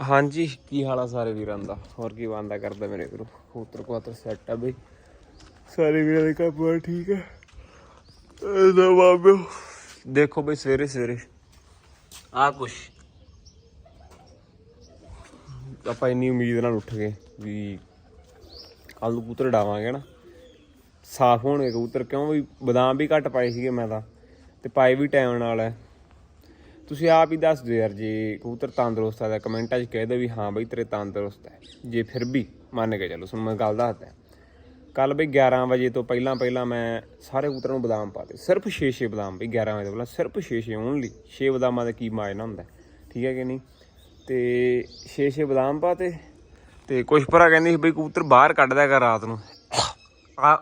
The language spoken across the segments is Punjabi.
ਹਾਂਜੀ ਕੀ ਹਾਲ ਆ ਸਾਰੇ ਵੀਰਾਂ ਦਾ? ਹੋਰ ਕੀ ਬੰਦਾ ਕਰਦਾ ਮੇਰੇ ਵੀਰੋ? ਕਬੂਤਰ ਕਬੂਤਰ ਸੈੱਟ ਆ ਬਈ। ਸਾਰੇ ਵੀਰਾਂ ਦੇ ਬੜਾ ਠੀਕ ਹੈ ਇਹਦਾ ਬਾਬੇ। ਦੇਖੋ ਬਈ ਸਵੇਰੇ ਸਵੇਰੇ। ਆ ਕੁਛ। ਆਪਾਂ ਇੰਨੀ ਉਮੀਦ ਨਾਲ ਉੱਠ ਗਏ ਵੀ ਕੱਲ ਨੂੰ ਕਬੂਤਰ ਡਾਵਾਂਗੇ ਨਾ। ਸਾਫ਼ ਹੋਣਗੇ ਕਬੂਤਰ। ਕਿਉਂ ਵੀ ਬਦਾਮ ਵੀ ਘੱਟ ਪਾਏ ਸੀਗੇ ਮੈਂ ਤਾਂ। ਤੇ ਪਾਏ ਵੀ ਟਾਈਮ ਨਾਲ ਹੈ ਤੁਸੀਂ ਆਪ ਹੀ ਦੱਸ ਦਿਓ ਯਾਰ, ਜੇ ਕਬੂਤਰ ਤੰਦਰੁਸਤ ਹੈ ਤਾਂ ਕਮੈਂਟਾਂ 'ਚ ਕਹਿ ਦਿਓ ਵੀ ਹਾਂ ਬਈ ਤੇਰੇ ਤੰਦਰੁਸਤ ਹੈ ਜੇ ਫਿਰ ਵੀ ਮੰਨ ਕੇ ਚੱਲੋ ਤੁਹਾਨੂੰ ਮੈਂ ਗੱਲ ਦੱਸਦਾ। ਕੱਲ ਬਈ 11 ਵਜੇ ਤੋਂ ਪਹਿਲਾਂ ਪਹਿਲਾਂ ਮੈਂ ਸਾਰੇ ਕਬੂਤਰਾਂ ਨੂੰ ਬਦਾਮ ਪਾਤੇ। ਸਿਰਫ 6-6 ਬਦਾਮ ਬਈ 11 ਵਜੇ ਤੋਂ ਪਹਿਲਾਂ ਸਿਰਫ 6-6 ਓਨਲੀ 6 ਬਦਾਮਾਂ ਦਾ ਕੀ ਮਾਇਨਾ ਹੁੰਦਾ, ਠੀਕ ਹੈ ਕਿ ਨਹੀਂ? ਤੇ 6-6 ਬਦਾਮ ਪਾਤੇ ਤੇ ਕੁਝ ਭਰਾ ਕਹਿੰਦੇ ਸੀ ਬਈ ਕਬੂਤਰ ਬਾਹਰ ਕੱਢਦਾ ਦਿਆ ਰਾਤ ਨੂੰ। ਆ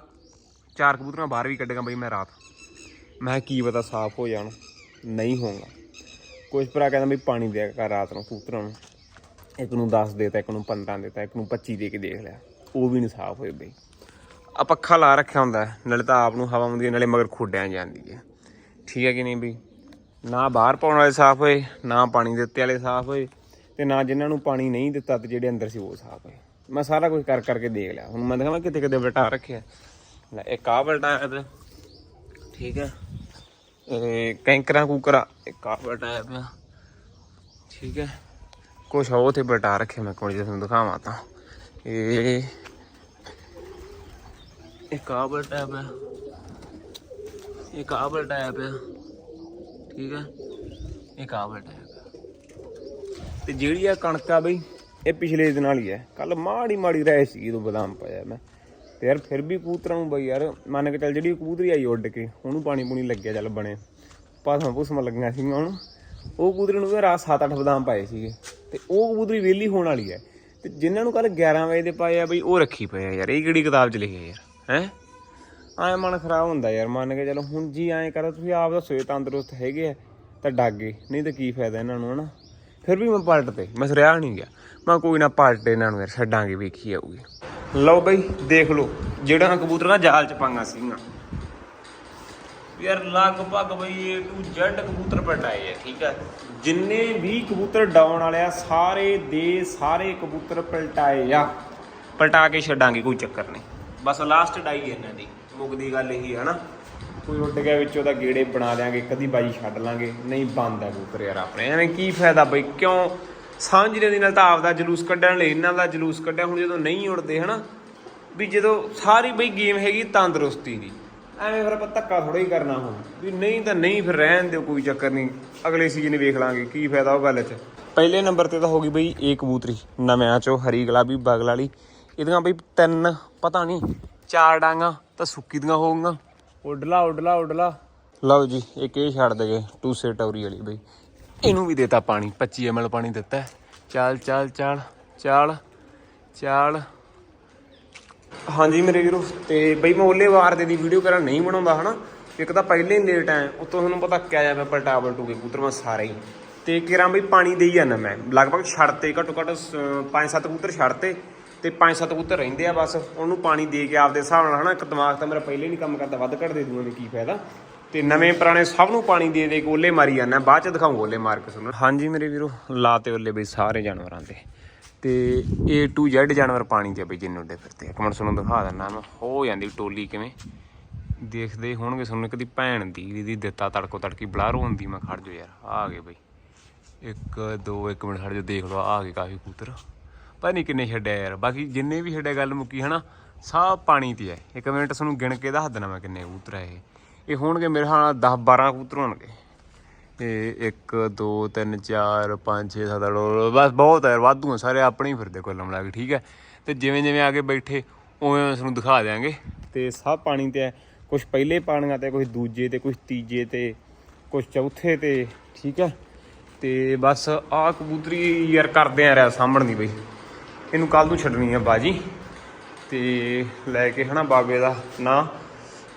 ਚਾਰ ਕਬੂਤਰਾਂ ਬਾਹਰ ਵੀ ਕੱਢੇਗਾ ਬਈ ਮੈਂ ਰਾਤ। ਮੈਂ ਕਿਹਾ ਕੀ ਪਤਾ ਸਾਫ਼ ਹੋ ਜਾਣ, ਨਹੀਂ ਹੋਊਗਾ। ਕੁਝ ਭਰਾ ਕਹਿੰਦਾ ਬਈ ਪਾਣੀ ਦਿਆ ਕਰ ਰਾਤ ਨੂੰ ਕੂਤਰਾਂ ਨੂੰ। ਇੱਕ ਨੂੰ 10 ਦੇਤਾ, ਇੱਕ ਨੂੰ 15 ਦੇਤਾ, ਇੱਕ ਨੂੰ 25 ਦੇ ਕੇ ਦੇਖ ਲਿਆ। ਉਹ ਵੀ ਨਹੀਂ ਸਾਫ਼ ਹੋਏ ਬਈ। ਆ ਪੱਖਾ ਲਾ ਰੱਖਿਆ ਹੁੰਦਾ, ਨਾਲੇ ਤਾਂ ਆਪ ਨੂੰ ਹਵਾ ਹੁੰਦੀ ਹੈ, ਨਾਲੇ ਮਗਰ ਖੋਡਿਆਂ ਜਾਂਦੀ ਹੈ। ਠੀਕ ਹੈ ਕਿ ਨਹੀਂ ਬਈ? ਨਾ ਬਾਹਰ ਪਾਉਣ ਵਾਲੇ ਸਾਫ਼ ਹੋਏ, ਨਾ ਪਾਣੀ ਦਿੱਤੇ ਵਾਲੇ ਸਾਫ਼ ਹੋਏ, ਤੇ ਨਾ ਜਿਨ੍ਹਾਂ ਨੂੰ ਪਾਣੀ ਨਹੀਂ ਦਿੱਤਾ ਤੇ ਜਿਹੜੇ ਅੰਦਰ ਸੀ ਉਹ ਸਾਫ਼ ਹੋਏ। ਮੈਂ ਸਾਰਾ ਕੁਝ ਕਰ ਕਰਕੇ ਦੇਖ ਲਿਆ। ਹੁਣ ਮੈਂ ਦਿਖਾਵਾਂ ਕਿਤੇ ਕਿਤੇ ਬਲਟਾ ਰੱਖਿਆ। ਲੈ, ਇੱਕ ਆ ਬਲਟਾਇਆ ਤੇ ਠੀਕ ਹੈ। ਇਹ ਕੈਂਕਰਾਂ ਕੂਕਰਾ ਇੱਕ ਆ ਬਲਟਾਇਆ ਪਿਆ। ਠੀਕ ਹੈ। ਕੁਛ ਉਹ ਤੇ ਬਲਟਾ ਰੱਖਿਆ ਮੈਂ ਕੋਲ ਜੇ ਤੁਹਾਨੂੰ ਦਿਖਾਵਾਂ ਤਾਂ। ਇਹ ਇੱਕ ਆ ਬਲਟਾਇਆ ਪਿਆ। ਇੱਕ ਆ ਬਲਟਾਇਆ ਪਿਆ। ਠੀਕ ਹੈ। ਇੱਕ ਆ ਬਲਟਾਇਆ ਪਿਆ। ਤੇ ਜਿਹੜੀ ਆ ਕਣਕ ਆ ਬਈ, ਇਹ ਪਿਛਲੇ ਦਿਨ ਵਾਲੀ ਹੈ। ਕੱਲ ਮਾੜੀ ਮਾੜੀ ਰਹਿ ਸੀ ਜਦੋਂ ਬਦਾਮ ਪਾਇਆ ਮੈਂ। ਤੇ ਯਾਰ ਫਿਰ ਵੀ ਕਬੂਤਰਾਂ ਨੂੰ ਬਈ ਯਾਰ, ਮੰਨ ਕੇ ਚੱਲ ਜਿਹੜੀ ਕਬੂਤਰੀ ਆਈ ਉੱਡ ਕੇ, ਉਹਨੂੰ ਪਾਣੀ ਪੂਣੀ ਲੱਗਿਆ ਚੱਲ ਬਣੇ। ਪਾਸਾਂ ਪੂਸਮਾਂ ਲੱਗੀਆਂ ਸੀਗੀਆਂ ਉਹਨੂੰ। ਉਹ ਕਬੂਤਰੀ ਨੂੰ ਵੀ ਰਾਤ 7-8 ਬਦਾਮ ਪਾਏ ਸੀਗੇ। ਤੇ ਉਹ ਕਬੂਤਰੀ ਵਿਹਲੀ ਹੋਣ ਵਾਲੀ ਹੈ। ਤੇ ਜਿਨ੍ਹਾਂ ਨੂੰ ਕੱਲ 11 ਵਜੇ ਦੇ ਪਾਏ ਆ ਬਈ, ਉਹ ਰੱਖੀ ਪਏ ਆ ਯਾਰ। ਇਹ ਕਿਹੜੀ ਕਿਤਾਬ 'ਚ ਲਿਖਿਆ ਯਾਰ, ਹੈ? ਆਏ ਮਨ ਖਰਾਬ ਹੁੰਦਾ ਯਾਰ। ਮੰਨ ਕੇ ਚਲੋ ਹੁਣ ਜੀ ਐਂ ਕਰੋ, ਤੁਸੀਂ ਆਪ ਦੱਸੋ ਇਹ ਤੰਦਰੁਸਤ ਹੈਗੇ ਆ, ਤਾਂ ਡਾਗੇ। ਨਹੀਂ ਤਾਂ ਕੀ ਫਾਇਦਾ ਇਹਨਾਂ ਨੂੰ, ਹਨਾ? ਫਿਰ ਵੀ ਮੈਂ ਪਲਟ ਤੇ ਮੈਂ ਸਰਿਆ ਨਹੀਂ ਗਿਆ। ਮੈਂ ਕੋਈ ਨਾ ਪਲਟ ਇਹਨਾਂ ਨੂੰ ਯਾਰ, ਛੱਡਾਂਗੇ, ਵੇਖੀ ਆਊਗੀ ਲਓ ਬਈ ਦੇਖ ਲਓ ਜਿਹੜਾ ਕਬੂਤਰਾਂ ਜਾਲ ਚ ਪਾਂਗਾ ਸੀਗਾ ਯਾਰ ਲਗਭਗ ਬਈ A to Z ਕਬੂਤਰ ਪਲਟਾਏ ਆ ਠੀਕ ਆ। ਜਿੰਨੇ ਵੀ ਕਬੂਤਰ ਡਾਉਣ ਵਾਲੇ ਆ ਸਾਰੇ ਦੇ ਸਾਰੇ ਕਬੂਤਰ ਪਲਟਾਏ ਆ। ਪਲਟਾ ਕੇ ਛੱਡਾਂਗੇ ਕੋਈ ਚੱਕਰ ਨਹੀਂ। ਬਸ ਲਾਸਟ ਡਾਈ ਇਹਨਾਂ ਦੀ ਮੁੱਕਦੀ ਗੱਲ ਇਹੀ ਹੈ ਨਾ ਕੋਈ ਉੱਡ ਗਿਆ ਵਿੱਚ ਉਹਦਾ ਗੇੜੇ ਬਣਾ ਲਿਆਂਗੇ ਕਦੀ ਬਾਜੀ ਛੱਡ ਲਾਂਗੇ। ਨਹੀਂ ਬੰਦ ਹੈ ਕਬੂਤਰ ਯਾਰ ਆਪਣੇ। ਐਵੇਂ ਕੀ ਫਾਇਦਾ ਬਈ ਕਿਉਂ ਸਾਂਝਰੇ ਦੀ ਨਾਲ ਤਾਂ ਆਪਦਾ ਜਲੂਸ ਕੱਢਣ ਲਈ ਇਹਨਾਂ ਦਾ ਜਲੂਸ ਕੱਢਿਆ। ਹੁਣ ਜਦੋਂ ਨਹੀਂ ਉੜਦੇ ਹਨਾ ਵੀ ਜਦੋਂ ਸਾਰੀ ਬਈ ਗੇਮ ਹੈਗੀ ਤੰਦਰੁਸਤੀ ਦੀ ਐਵੇਂ ਫਿਰ ਆਪਾਂ ਧੱਕਾ ਥੋੜਾ ਹੀ ਕਰਨਾ ਹੁਣ ਵੀ ਨਹੀਂ ਤਾਂ ਨਹੀਂ ਫਿਰ ਰਹਿਣ ਦਿਓ ਕੋਈ ਚੱਕਰ ਨਹੀਂ ਅਗਲੇ ਸੀਜ਼ਨ ਵੇਖ ਲਾਂਗੇ ਕੀ ਫਾਇਦਾ ਉਹ ਗੱਲ 'ਚ। ਪਹਿਲੇ ਨੰਬਰ ਤੇ ਤਾਂ ਹੋ ਗਈ ਬਈ ਇਹ ਕਬੂਤਰੀ ਨਵਿਆਂ ਚੋਂ ਹਰੀ ਗੁਲਾਬੀ ਬਗਲ ਵਾਲੀ। ਇਹਦੀਆਂ ਬਈ ਤਿੰਨ ਪਤਾ ਨਹੀਂ ਚਾਰ ਡਾਂਗਾ ਤਾਂ ਸੁੱਕੀ ਦੀਆਂ ਹੋਊਗੀਆਂ। ਉੱਡਲਾ ਉੱਡਲਾ ਉੱਡਲਾ। ਲਓ ਜੀ ਇੱਕ ਇਹ ਛੱਡ ਦੇਗੇ ਟੂਸੇ ਟੌਰੀ ਵਾਲੀ ਬਈ। ਇਹਨੂੰ ਵੀ ਦੇਤਾ ਪਾਣੀ 25 ml ਪਾਣੀ ਦਿੱਤਾ। ਹੈ। ਚੱਲ ਚੱਲ ਚੱਲ ਚੱਲ ਚੱਲ। ਹਾਂਜੀ ਮੇਰੇ ਵੀਰੋ, ਤੇ ਬਈ ਮੈਂ ਓਲੇ ਵਾਰ ਦੇ ਦੀ ਵੀਡੀਓ ਕਰਾਂ ਨਹੀਂ ਬਣਾਉਂਦਾ, ਹਨਾ? ਇੱਕ ਤਾਂ ਪਹਿਲੇ ਹੀ ਲੇਟ ਆਇਆ ਉਤੋਂ ਤੁਹਾਨੂੰ ਪਤਾ ਕਿਆ ਜਾ ਮੈਂ ਪਲਟਾਬਲ ਟੂ ਕੇ ਕਬੂਤਰ ਮੈਂ ਸਾਰੇ ਹੀ। ਤੇ ਕਿਰਾਂ ਬਈ ਪਾਣੀ ਦੇਈ ਜਾਂਦਾ ਮੈਂ। ਲਗਭਗ ਛੱਡਤੇ ਘੱਟੋ ਘੱਟ 5-7 ਕਬੂਤਰ ਛੱਡਤੇ ਤੇ 5-7 ਕਬੂਤਰ ਰਹਿੰਦੇ ਆ ਬਸ। ਉਹਨੂੰ ਪਾਣੀ ਦੇ ਕੇ ਆਪਦੇ ਹਿਸਾਬ ਨਾਲ, ਹਨਾ? ਇੱਕ ਦਿਮਾਗ ਤਾਂ ਮੇਰਾ ਪਹਿਲੇ ਨਹੀਂ ਕੰਮ ਕਰਦਾ, ਵੱਧ ਘੱਟ ਦੇ ਦੂੰਗਾ ਮੈਂ ਕੀ ਫਾਇਦਾ। ਤੇ ਨਵੇਂ ਪੁਰਾਣੇ ਸਭ ਨੂੰ ਪਾਣੀ ਦੇ ਦੇ ਕੇ ਓਲੇ ਮਾਰੀ ਜਾਂਦਾ, ਬਾਅਦ ਚ ਦਿਖਾਉਂ ਓਲੇ ਮਾਰ ਕੇ ਤੁਹਾਨੂੰ। ਹਾਂਜੀ ਮੇਰੇ ਵੀਰੋ, ਲਾਤੇ ਓਲੇ ਬਈ ਸਾਰੇ ਜਾਨਵਰਾਂ ਦੇ। ਤੇ A to Z ਜਾਨਵਰ ਪਾਣੀ ਤੇ ਆ ਬਈ ਜਿੰਨੇ ਉੱਡੇ ਫਿਰਦੇ ਇੱਕ ਮਿੰਟ ਤੁਹਾਨੂੰ ਦਿਖਾ ਦਿੰਦਾ ਮੈਂ, ਹੋ ਜਾਂਦੀ ਟੋਲੀ ਕਿਵੇਂ? ਦੇਖਦੇ ਹੋਣਗੇ ਤੁਹਾਨੂੰ ਇੱਕ ਦੀ ਭੈਣ ਦੀ ਇਹਦੀ ਦਿੱਤਾ ਤੜਕੋ ਤੜਕੀ ਬਲਾਰੋ ਹੁੰਦੀ, ਮੈਂ ਖੜ ਜੋ ਯਾਰ, ਆ ਗਏ ਬਈ। ਇੱਕ, ਦੋ, ਇੱਕ ਮਿੰਟ ਖੜ ਜੋ ਦੇਖ ਲਓ, ਆ ਗਏ ਕਾਫੀ ਕੂਤਰ ਪਤਾ ਨਹੀਂ ਕਿੰਨੇ ਛੱਡਿਆ ਯਾਰ, ਬਾਕੀ ਜਿੰਨੇ ਵੀ ਛੱਡਿਆ ਗੱਲ ਮੁੱਕੀ ਹਨਾ ਸਭ ਪਾਣੀ ਤੇ ਹੈ ਇੱਕ ਮਿੰਟ ਤੁਹਾਨੂੰ ਗਿਣ ਕੇ ਦੱਸ ਦੇਣਾ ਮੈਂ ਕਿੰਨੇ ਕਬੂਤਰ ਆ ਇਹ। ਇਹ ਹੋਣਗੇ ਮੇਰੇ ਹਾਲ 10 12 ਕਬੂਤਰ ਹੋਣਗੇ। ਇਹ 1 2 3 4 5 6 7 8 ਬਸ ਬਹੁਤ ਹੈ ਵਾਧੂ ਆ, ਸਾਰੇ ਆਪਣੇ ਹੀ ਫਿਰਦੇ ਕੋਲ ਮਿਲਾ ਕੇ, ਠੀਕ ਹੈ? ਤੇ ਜਿਵੇਂ ਜਿਵੇਂ ਆ ਕੇ ਬੈਠੇ, ਉਵੇਂ ਉਵੇਂ ਤੁਹਾਨੂੰ ਦਿਖਾ ਦਿਆਂਗੇ। ਤੇ ਸਭ ਪਾਣੀ ਤੇ ਹੈ ਕੁਝ ਪਹਿਲੇ ਪਾਣੀਆਂ ਤੇ ਕੁਝ ਦੂਜੇ ਤੇ ਕੁਝ ਤੀਜੇ ਤੇ ਕੁਝ ਚੌਥੇ ਤੇ, ਠੀਕ ਹੈ? ਤੇ ਬਸ ਆਹ ਕਬੂਤਰੀ ਯਾਰ ਕਰਦੇ ਆ ਰਿਆ ਸਾਂਭਣ ਦੀ ਬਈ। ਇਹਨੂੰ ਕੱਲ ਨੂੰ ਛੱਡਣੀ ਆ ਬਾਜੀ। ਤੇ ਲੈ ਕੇ ਹਨਾ ਬਾਬੇ ਦਾ ਨਾਂ।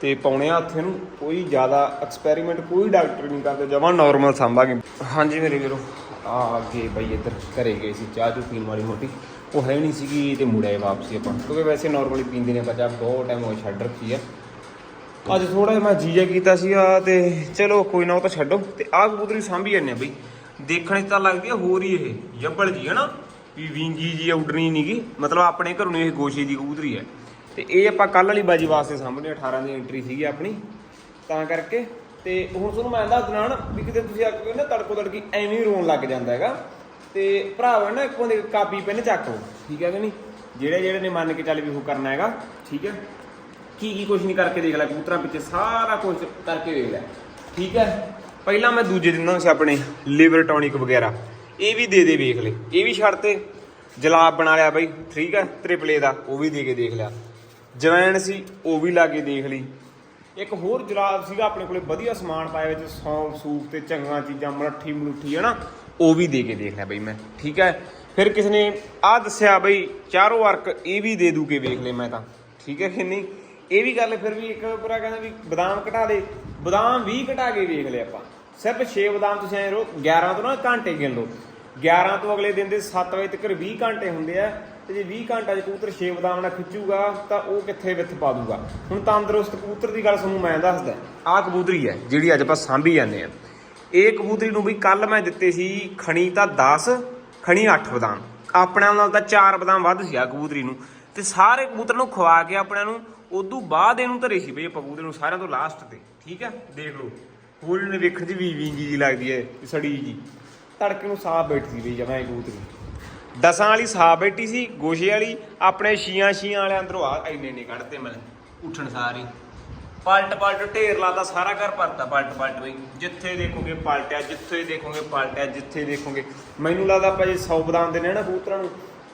ਤੇ ਪਾਉਣੇ ਆ ਹੱਥ ਨੂੰ ਕੋਈ ਜ਼ਿਆਦਾ ਐਕਸਪੈਰੀਮੈਂਟ ਕੋਈ ਡਾਕਟਰ ਨਹੀਂ ਕਰਦੇ, ਜਮਾ ਨਾਰਮਲ ਸੰਭਾਗੇ। ਹਾਂਜੀ ਮੇਰੇ ਵੀਰੋ, ਆ ਅੱਗੇ ਬਈ ਇੱਧਰ ਘਰੇ ਗਏ ਸੀ, ਚਾਹ ਚੂ ਪੀਣ ਵਾਲੀ ਮੋਟੀ। ਉਹ ਹੈ ਨਹੀਂ ਸੀਗੀ ਤੇ ਮੁੜਿਆ ਵਾਪਸੀ ਆਪਾਂ। ਕਿਉਂਕਿ ਵੈਸੇ ਨਾਰਮਲੀ ਪੀਂਦੇ ਨੇ ਬੱਚਾ, ਬਹੁਤ ਟਾਈਮ ਹੋ ਛੱਡ ਰੱਖੀ ਆ। ਅੱਜ ਥੋੜਾ ਜਿਹਾ ਮੈਂ ਜੀਜਾ ਕੀਤਾ ਸੀਗਾ ਤੇ ਚਲੋ ਕੋਈ ਨਾ ਉਹ ਤਾਂ ਛੱਡੋ। ਤੇ ਆਹ ਕਬੂਤਰੀ ਸਾਂਭੀ ਜਾਂਦੇ ਆ ਬਈ। ਦੇਖਣ 'ਚ ਤਾਂ ਲੱਗਦੀ ਆ ਹੋਰ ਹੀ ਇਹ, ਜੱਬਲ ਜੀ ਹਨਾ ਵੀ ਵਿੰਗੀ ਜੀ ਉੱਡਣੀ ਨਹੀਂਗੀ ਮਤਲਬ ਆਪਣੇ ਘਰੋਂ ਇਹ ਗੋਸ਼ੇ ਦੀ ਕਬੂਤਰੀ ਹੈ ਤੇ ਇਹ ਆਪਾਂ ਕੱਲ ਵਾਲੀ ਬਾਜੀ ਵਾਸਤੇ ਸਾਹਮਣੇ 18 ਦੀ ਐਂਟਰੀ ਸੀਗੀ ਆਪਣੀ, ਤਾਂ ਕਰਕੇ ਤੇ ਹੁਣ ਤੁਹਾਨੂੰ ਮੈਂ ਦੱਸ ਦਿਨਾਂ ਨਾ ਵੀ ਕਿਤੇ ਤੁਸੀਂ ਆ ਕੇ ਨਾ ਤੜਕੋ ਤੜਕੀ ਐਵੇਂ ਹੀ ਰੋਣ ਲੱਗ ਜਾਂਦਾ ਹੈਗਾ। ਤੇ ਭਰਾਵਾ ਨਾ ਇੱਕੋ ਦੇ ਕਾਪੀ ਪੈਨ ਚੱਕੋ ਠੀਕ ਹੈ ਕਿ ਨਹੀਂ? ਜਿਹੜੇ ਜਿਹੜੇ ਨੇ ਮੰਨ ਕੇ ਚੱਲ ਵੀ ਉਹ ਕਰਨਾ ਹੈਗਾ, ਠੀਕ ਹੈ? ਕੀ ਕੀ ਕੁਝ ਨਹੀਂ ਕਰਕੇ ਦੇਖ ਲੈ, ਕਬੂਤਰਾਂ ਪਿੱਛੇ ਸਾਰਾ ਕੁਝ ਕਰਕੇ ਦੇਖ ਲੈ, ਠੀਕ ਹੈ? ਪਹਿਲਾਂ ਮੈਂ ਦੂਜੇ ਦਿਨ ਸੀ ਆਪਣੇ ਲਿਵਰ ਟੌਨਿਕ ਵਗੈਰਾ, ਇਹ ਵੀ ਦੇ ਦੇ ਵੇਖ ਲੈ, ਇਹ ਵੀ ਛੱਡ ਤੇ, ਜਲਾਬ ਬਣਾ ਲਿਆ ਬਈ, ਠੀਕ ਹੈ? ਤ੍ਰਿਪਲੇ ਦਾ, ਉਹ ਵੀ ਦੇ ਕੇ ਦੇਖ ਲਿਆ। ਜਵੈਣ ਸੀ ਉਹ ਵੀ ਲਾ ਕੇ ਦੇਖ ਲਈ। ਇੱਕ ਹੋਰ ਜਲਾਬ ਸੀਗਾ ਆਪਣੇ ਕੋਲੇ ਵਧੀਆ ਸਮਾਨ ਪਾਇਆ ਵਿੱਚ ਸੌਂਫ ਸੂਪ ਤੇ ਚੰਗੀਆਂ ਚੀਜ਼ਾਂ ਮਰੱਠੀ ਮਰੂਠੀ ਹੈ ਨਾ ਉਹ ਵੀ ਦੇ ਕੇ ਦੇਖ ਲਿਆ ਬਈ ਮੈਂ ਠੀਕ ਹੈ? ਫਿਰ ਕਿਸ ਨੇ ਆ ਦੱਸਿਆ ਬਈ ਚਾਰੋਂ ਵਰਕ ਇਹ ਵੀ ਦੇ ਦੂ ਕੇ ਵੇਖ ਲੈ ਮੈਂ ਤਾਂ ਠੀਕ ਹੈ ਕਿ ਨਹੀਂ? ਇਹ ਵੀ ਗੱਲ ਫਿਰ ਵੀ ਇੱਕ ਪੂਰਾ ਕਹਿੰਦਾ ਵੀ ਬਦਾਮ ਘਟਾ ਦੇ ਬਦਾਮ ਵੀ ਘਟਾ ਕੇ ਵੇਖ ਲਿਆ ਆਪਾਂ। ਸਿਰਫ 6 ਬਦਾਮ ਤੁਸੀਂ ਐ ਰੋ 11 ਤੋਂ ਨਾ ਘੰਟੇ ਗਿਣ ਲਓ। 11 ਤੋਂ ਅਗਲੇ ਦਿਨ ਦੇ 7 ਵਜੇ ਤੱਕ 20 ਘੰਟੇ ਹੁੰਦੇ ਆ। ਤੇ ਜੇ 20 ਘੰਟਾ ਚ ਕਬੂਤਰ 6 ਬਦਾਮ ਨਾਲ ਖਿੱਚੂਗਾ, ਤਾਂ ਉਹ ਕਿੱਥੇ ਵਿੱਥ ਪਾ ਦੂਗਾ? ਹੁਣ ਤੰਦਰੁਸਤ ਕਬੂਤਰ ਦੀ ਗੱਲ ਤੁਹਾਨੂੰ ਮੈਂ ਦੱਸਦਾ। ਆਹ ਕਬੂਤਰੀ ਹੈ, ਜਿਹੜੀ ਅੱਜ ਆਪਾਂ ਸਾਂਭੀ ਜਾਂਦੇ ਆ ਇਹ ਕਬੂਤਰੀ ਨੂੰ ਵੀ ਕੱਲ ਮੈਂ ਦਿੱਤੇ ਸੀ, ਖਣੀ ਤਾਂ 10 ਖਣੀ 8 ਬਦਾਮ। ਆਪਣਿਆਂ ਨਾਲ ਤਾਂ 4 ਬਦਾਮ ਵੱਧ ਸੀ ਆ ਕਬੂਤਰੀ ਨੂੰ। ਤੇ ਸਾਰੇ ਕਬੂਤਰ ਨੂੰ ਖਵਾ ਕੇ ਆਪਣਿਆਂ ਨੂੰ, ਉਦੋਂ ਬਾਅਦ ਇਹਨੂੰ ਧਰੇ ਸੀ ਬਈ ਆਪਾਂ ਕਬੂਤਰ ਨੂੰ ਸਾਰਿਆਂ ਤੋਂ ਲਾਸਟ ਤੇ। ਠੀਕ ਹੈ? ਦੇਖ ਲਓ। ਹੋਲੀ ਨੇ ਵੇਖਣ ਚ ਵੀ ਵਿੰਗੀ ਜੀ ਲੱਗਦੀ ਹੈ ਸੜੀ ਜੀ। ਤੜਕੇ ਨੂੰ ਸਾਫ਼ ਬੈਠਦੀ ਸੀ ਬਈ ਜਮਾਂ ਇਹ ਕਬੂਤਰੀ। ਦਸਾਂ ਵਾਲੀ ਸਾਫ਼ ਬੈਠੀ ਸੀ, ਗੋਸ਼ੇ ਵਾਲੀ, ਆਪਣੇ ਛੀਆਂ ਛੀਆਂ ਵਾਲੇ ਅੰਦਰੋਂ ਆ ਇੰਨੇ ਨੇ ਕੱਢਤੇ ਮੈਂ ਉੱਠਣ ਸਾਰੀ। ਪਲਟ ਪਲਟ, ਢੇਰ ਲਾਤਾ, ਸਾਰਾ ਘਰ ਭਰਤਾ, ਪਲਟ ਪਲਟ ਬਈ। ਜਿੱਥੇ ਦੇਖੋਗੇ ਪਲਟਿਆ, ਜਿੱਥੇ ਦੇਖੋਗੇ ਪਲਟਿਆ, ਜਿੱਥੇ ਦੇਖੋਗੇ। ਮੈਨੂੰ ਲੱਗਦਾ ਆਪਾਂ ਜੇ 100 ਬਦਾਮ ਦੇ ਨੇ ਨਾ ਕਬੂਤਰਾਂ ਨੂੰ,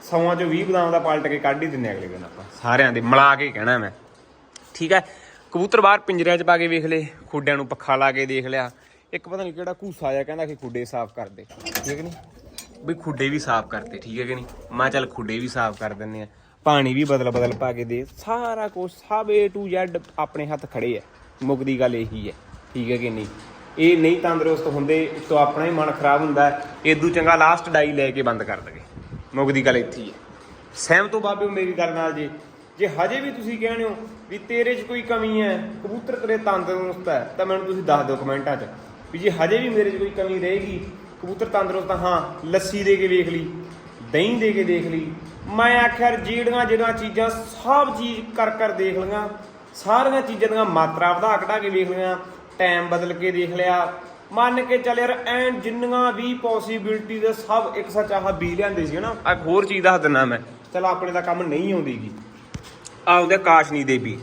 ਸੌਆਂ ਚੋਂ 20 ਬਦਾਮ ਦਾ ਪਲਟ ਕੇ ਕੱਢ ਹੀ ਦਿੰਨੇ ਅਗਲੇ ਦਿਨ ਆਪਾਂ, ਸਾਰਿਆਂ ਦੇ, ਮਿਲਾ ਕੇ ਕਹਿਣਾ ਮੈਂ। ਠੀਕ ਹੈ? ਕਬੂਤਰ ਬਾਹਰ ਪਿੰਜਰਿਆਂ 'ਚ ਪਾ ਕੇ ਵੇਖ ਲਏ, ਖੁੱਡਿਆਂ ਨੂੰ ਪੱਖਾ ਲਾ ਕੇ ਦੇਖ ਲਿਆ। ਇੱਕ ਪਤਾ ਨਹੀਂ ਕਿਹੜਾ ਘੂਸਾ ਜਿਹਾ ਕਹਿੰਦਾ ਕਿ ਖੁੱਡੇ ਸਾਫ਼ ਕਰ ਦੇ। ਠੀਕ ਨਹੀਂ ਵੀ ਖੁੱਡੇ ਵੀ ਸਾਫ਼ ਕਰਤੇ, ਠੀਕ ਹੈ ਕਿ ਨਹੀਂ? ਮੈਂ ਚੱਲ ਖੁੱਡੇ ਵੀ ਸਾਫ਼ ਕਰ ਦਿੰਨੇ ਆ ਪਾਣੀ ਵੀ ਬਦਲ ਬਦਲ ਪਾ ਕੇ ਦੇ, ਸਾਰਾ ਕੁਝ ਸਭ A to Z ਆਪਣੇ ਹੱਥ ਖੜੇ ਆ ਮੁੱਕਦੀ ਗੱਲ ਇਹੀ ਹੈ, ਠੀਕ ਹੈ ਕਿ ਨਹੀਂ? ਇਹ ਨਹੀਂ ਤੰਦਰੁਸਤ ਹੁੰਦੇ, ਤੋਂ ਆਪਣਾ ਹੀ ਮਨ ਖਰਾਬ ਹੁੰਦਾ ਇਦੋਂ ਚੰਗਾ ਲਾਸਟ ਡਾਈ ਲੈ ਕੇ ਬੰਦ ਕਰ ਦਗੇ ਮੁੱਕਦੀ ਗੱਲ ਇੱਥੇ ਹੀ ਹੈ। ਸਹਿਮਤ ਹੋ ਬਾਬੇ ਮੇਰੀ ਗੱਲ ਨਾਲ ਜੀ, ਜੇ ਹਜੇ ਵੀ ਤੁਸੀਂ ਕਹਿੰਦੇ ਹੋ ਵੀ ਤੇਰੇ 'ਚ ਕੋਈ ਕਮੀ ਹੈ, ਕਬੂਤਰ ਤੇਰੇ ਤੰਦਰੁਸਤ ਹੈ, ਤਾਂ ਮੈਨੂੰ ਤੁਸੀਂ ਦੱਸ ਦਿਓ ਕਮੈਂਟਾਂ 'ਚ। ਵੀ ਜੇ ਹਜੇ ਵੀ ਮੇਰੇ 'ਚ ਕੋਈ ਕਮੀ ਰਹੇਗੀ ਕਬੂਤਰ ਤੰਦਰੁਸਤ ਹਾਂ ਲੱਸੀ ਦੇ ਕੇ ਵੇਖ ਲਈ ਦਹੀਂ ਦੇ ਕੇ ਦੇਖ ਲਈ। ਮੈਂ ਆਖਿਆ ਜਿਹੜੀਆਂ ਜਿਹੜੀਆਂ ਚੀਜ਼ਾਂ ਸਭ ਚੀਜ਼ ਕਰ ਕਰ ਦੇਖ ਲਈਆਂ ਸਾਰੀਆਂ ਚੀਜ਼ਾਂ ਦੀਆਂ ਮਾਤਰਾ ਵਧਾ ਘਟਾ ਕੇ ਵੇਖ ਲਈਆਂ ਟਾਈਮ ਬਦਲ ਕੇ ਦੇਖ ਲਿਆ। ਮੰਨ ਕੇ ਚੱਲ ਯਾਰ ਐਨ ਜਿੰਨੀਆਂ ਵੀ ਪੋਸੀਬਿਲਟੀ ਦੇ ਸਭ ਇੱਕ ਸੱਚ ਆਹ ਬੀ ਲਿਆਂਦੇ ਸੀ ਨਾ ਆ ਹੋਰ ਚੀਜ਼ ਦੱਸ ਦਿੰਨਾ ਮੈਂ। ਚਲ ਆਪਣੇ ਦਾ ਕੰਮ ਨਹੀਂ ਆਉਂਦੀਗੀ। ਆ ਉਹਦੇ ਕਾਸ਼ਨੀ ਦੇ ਵੀ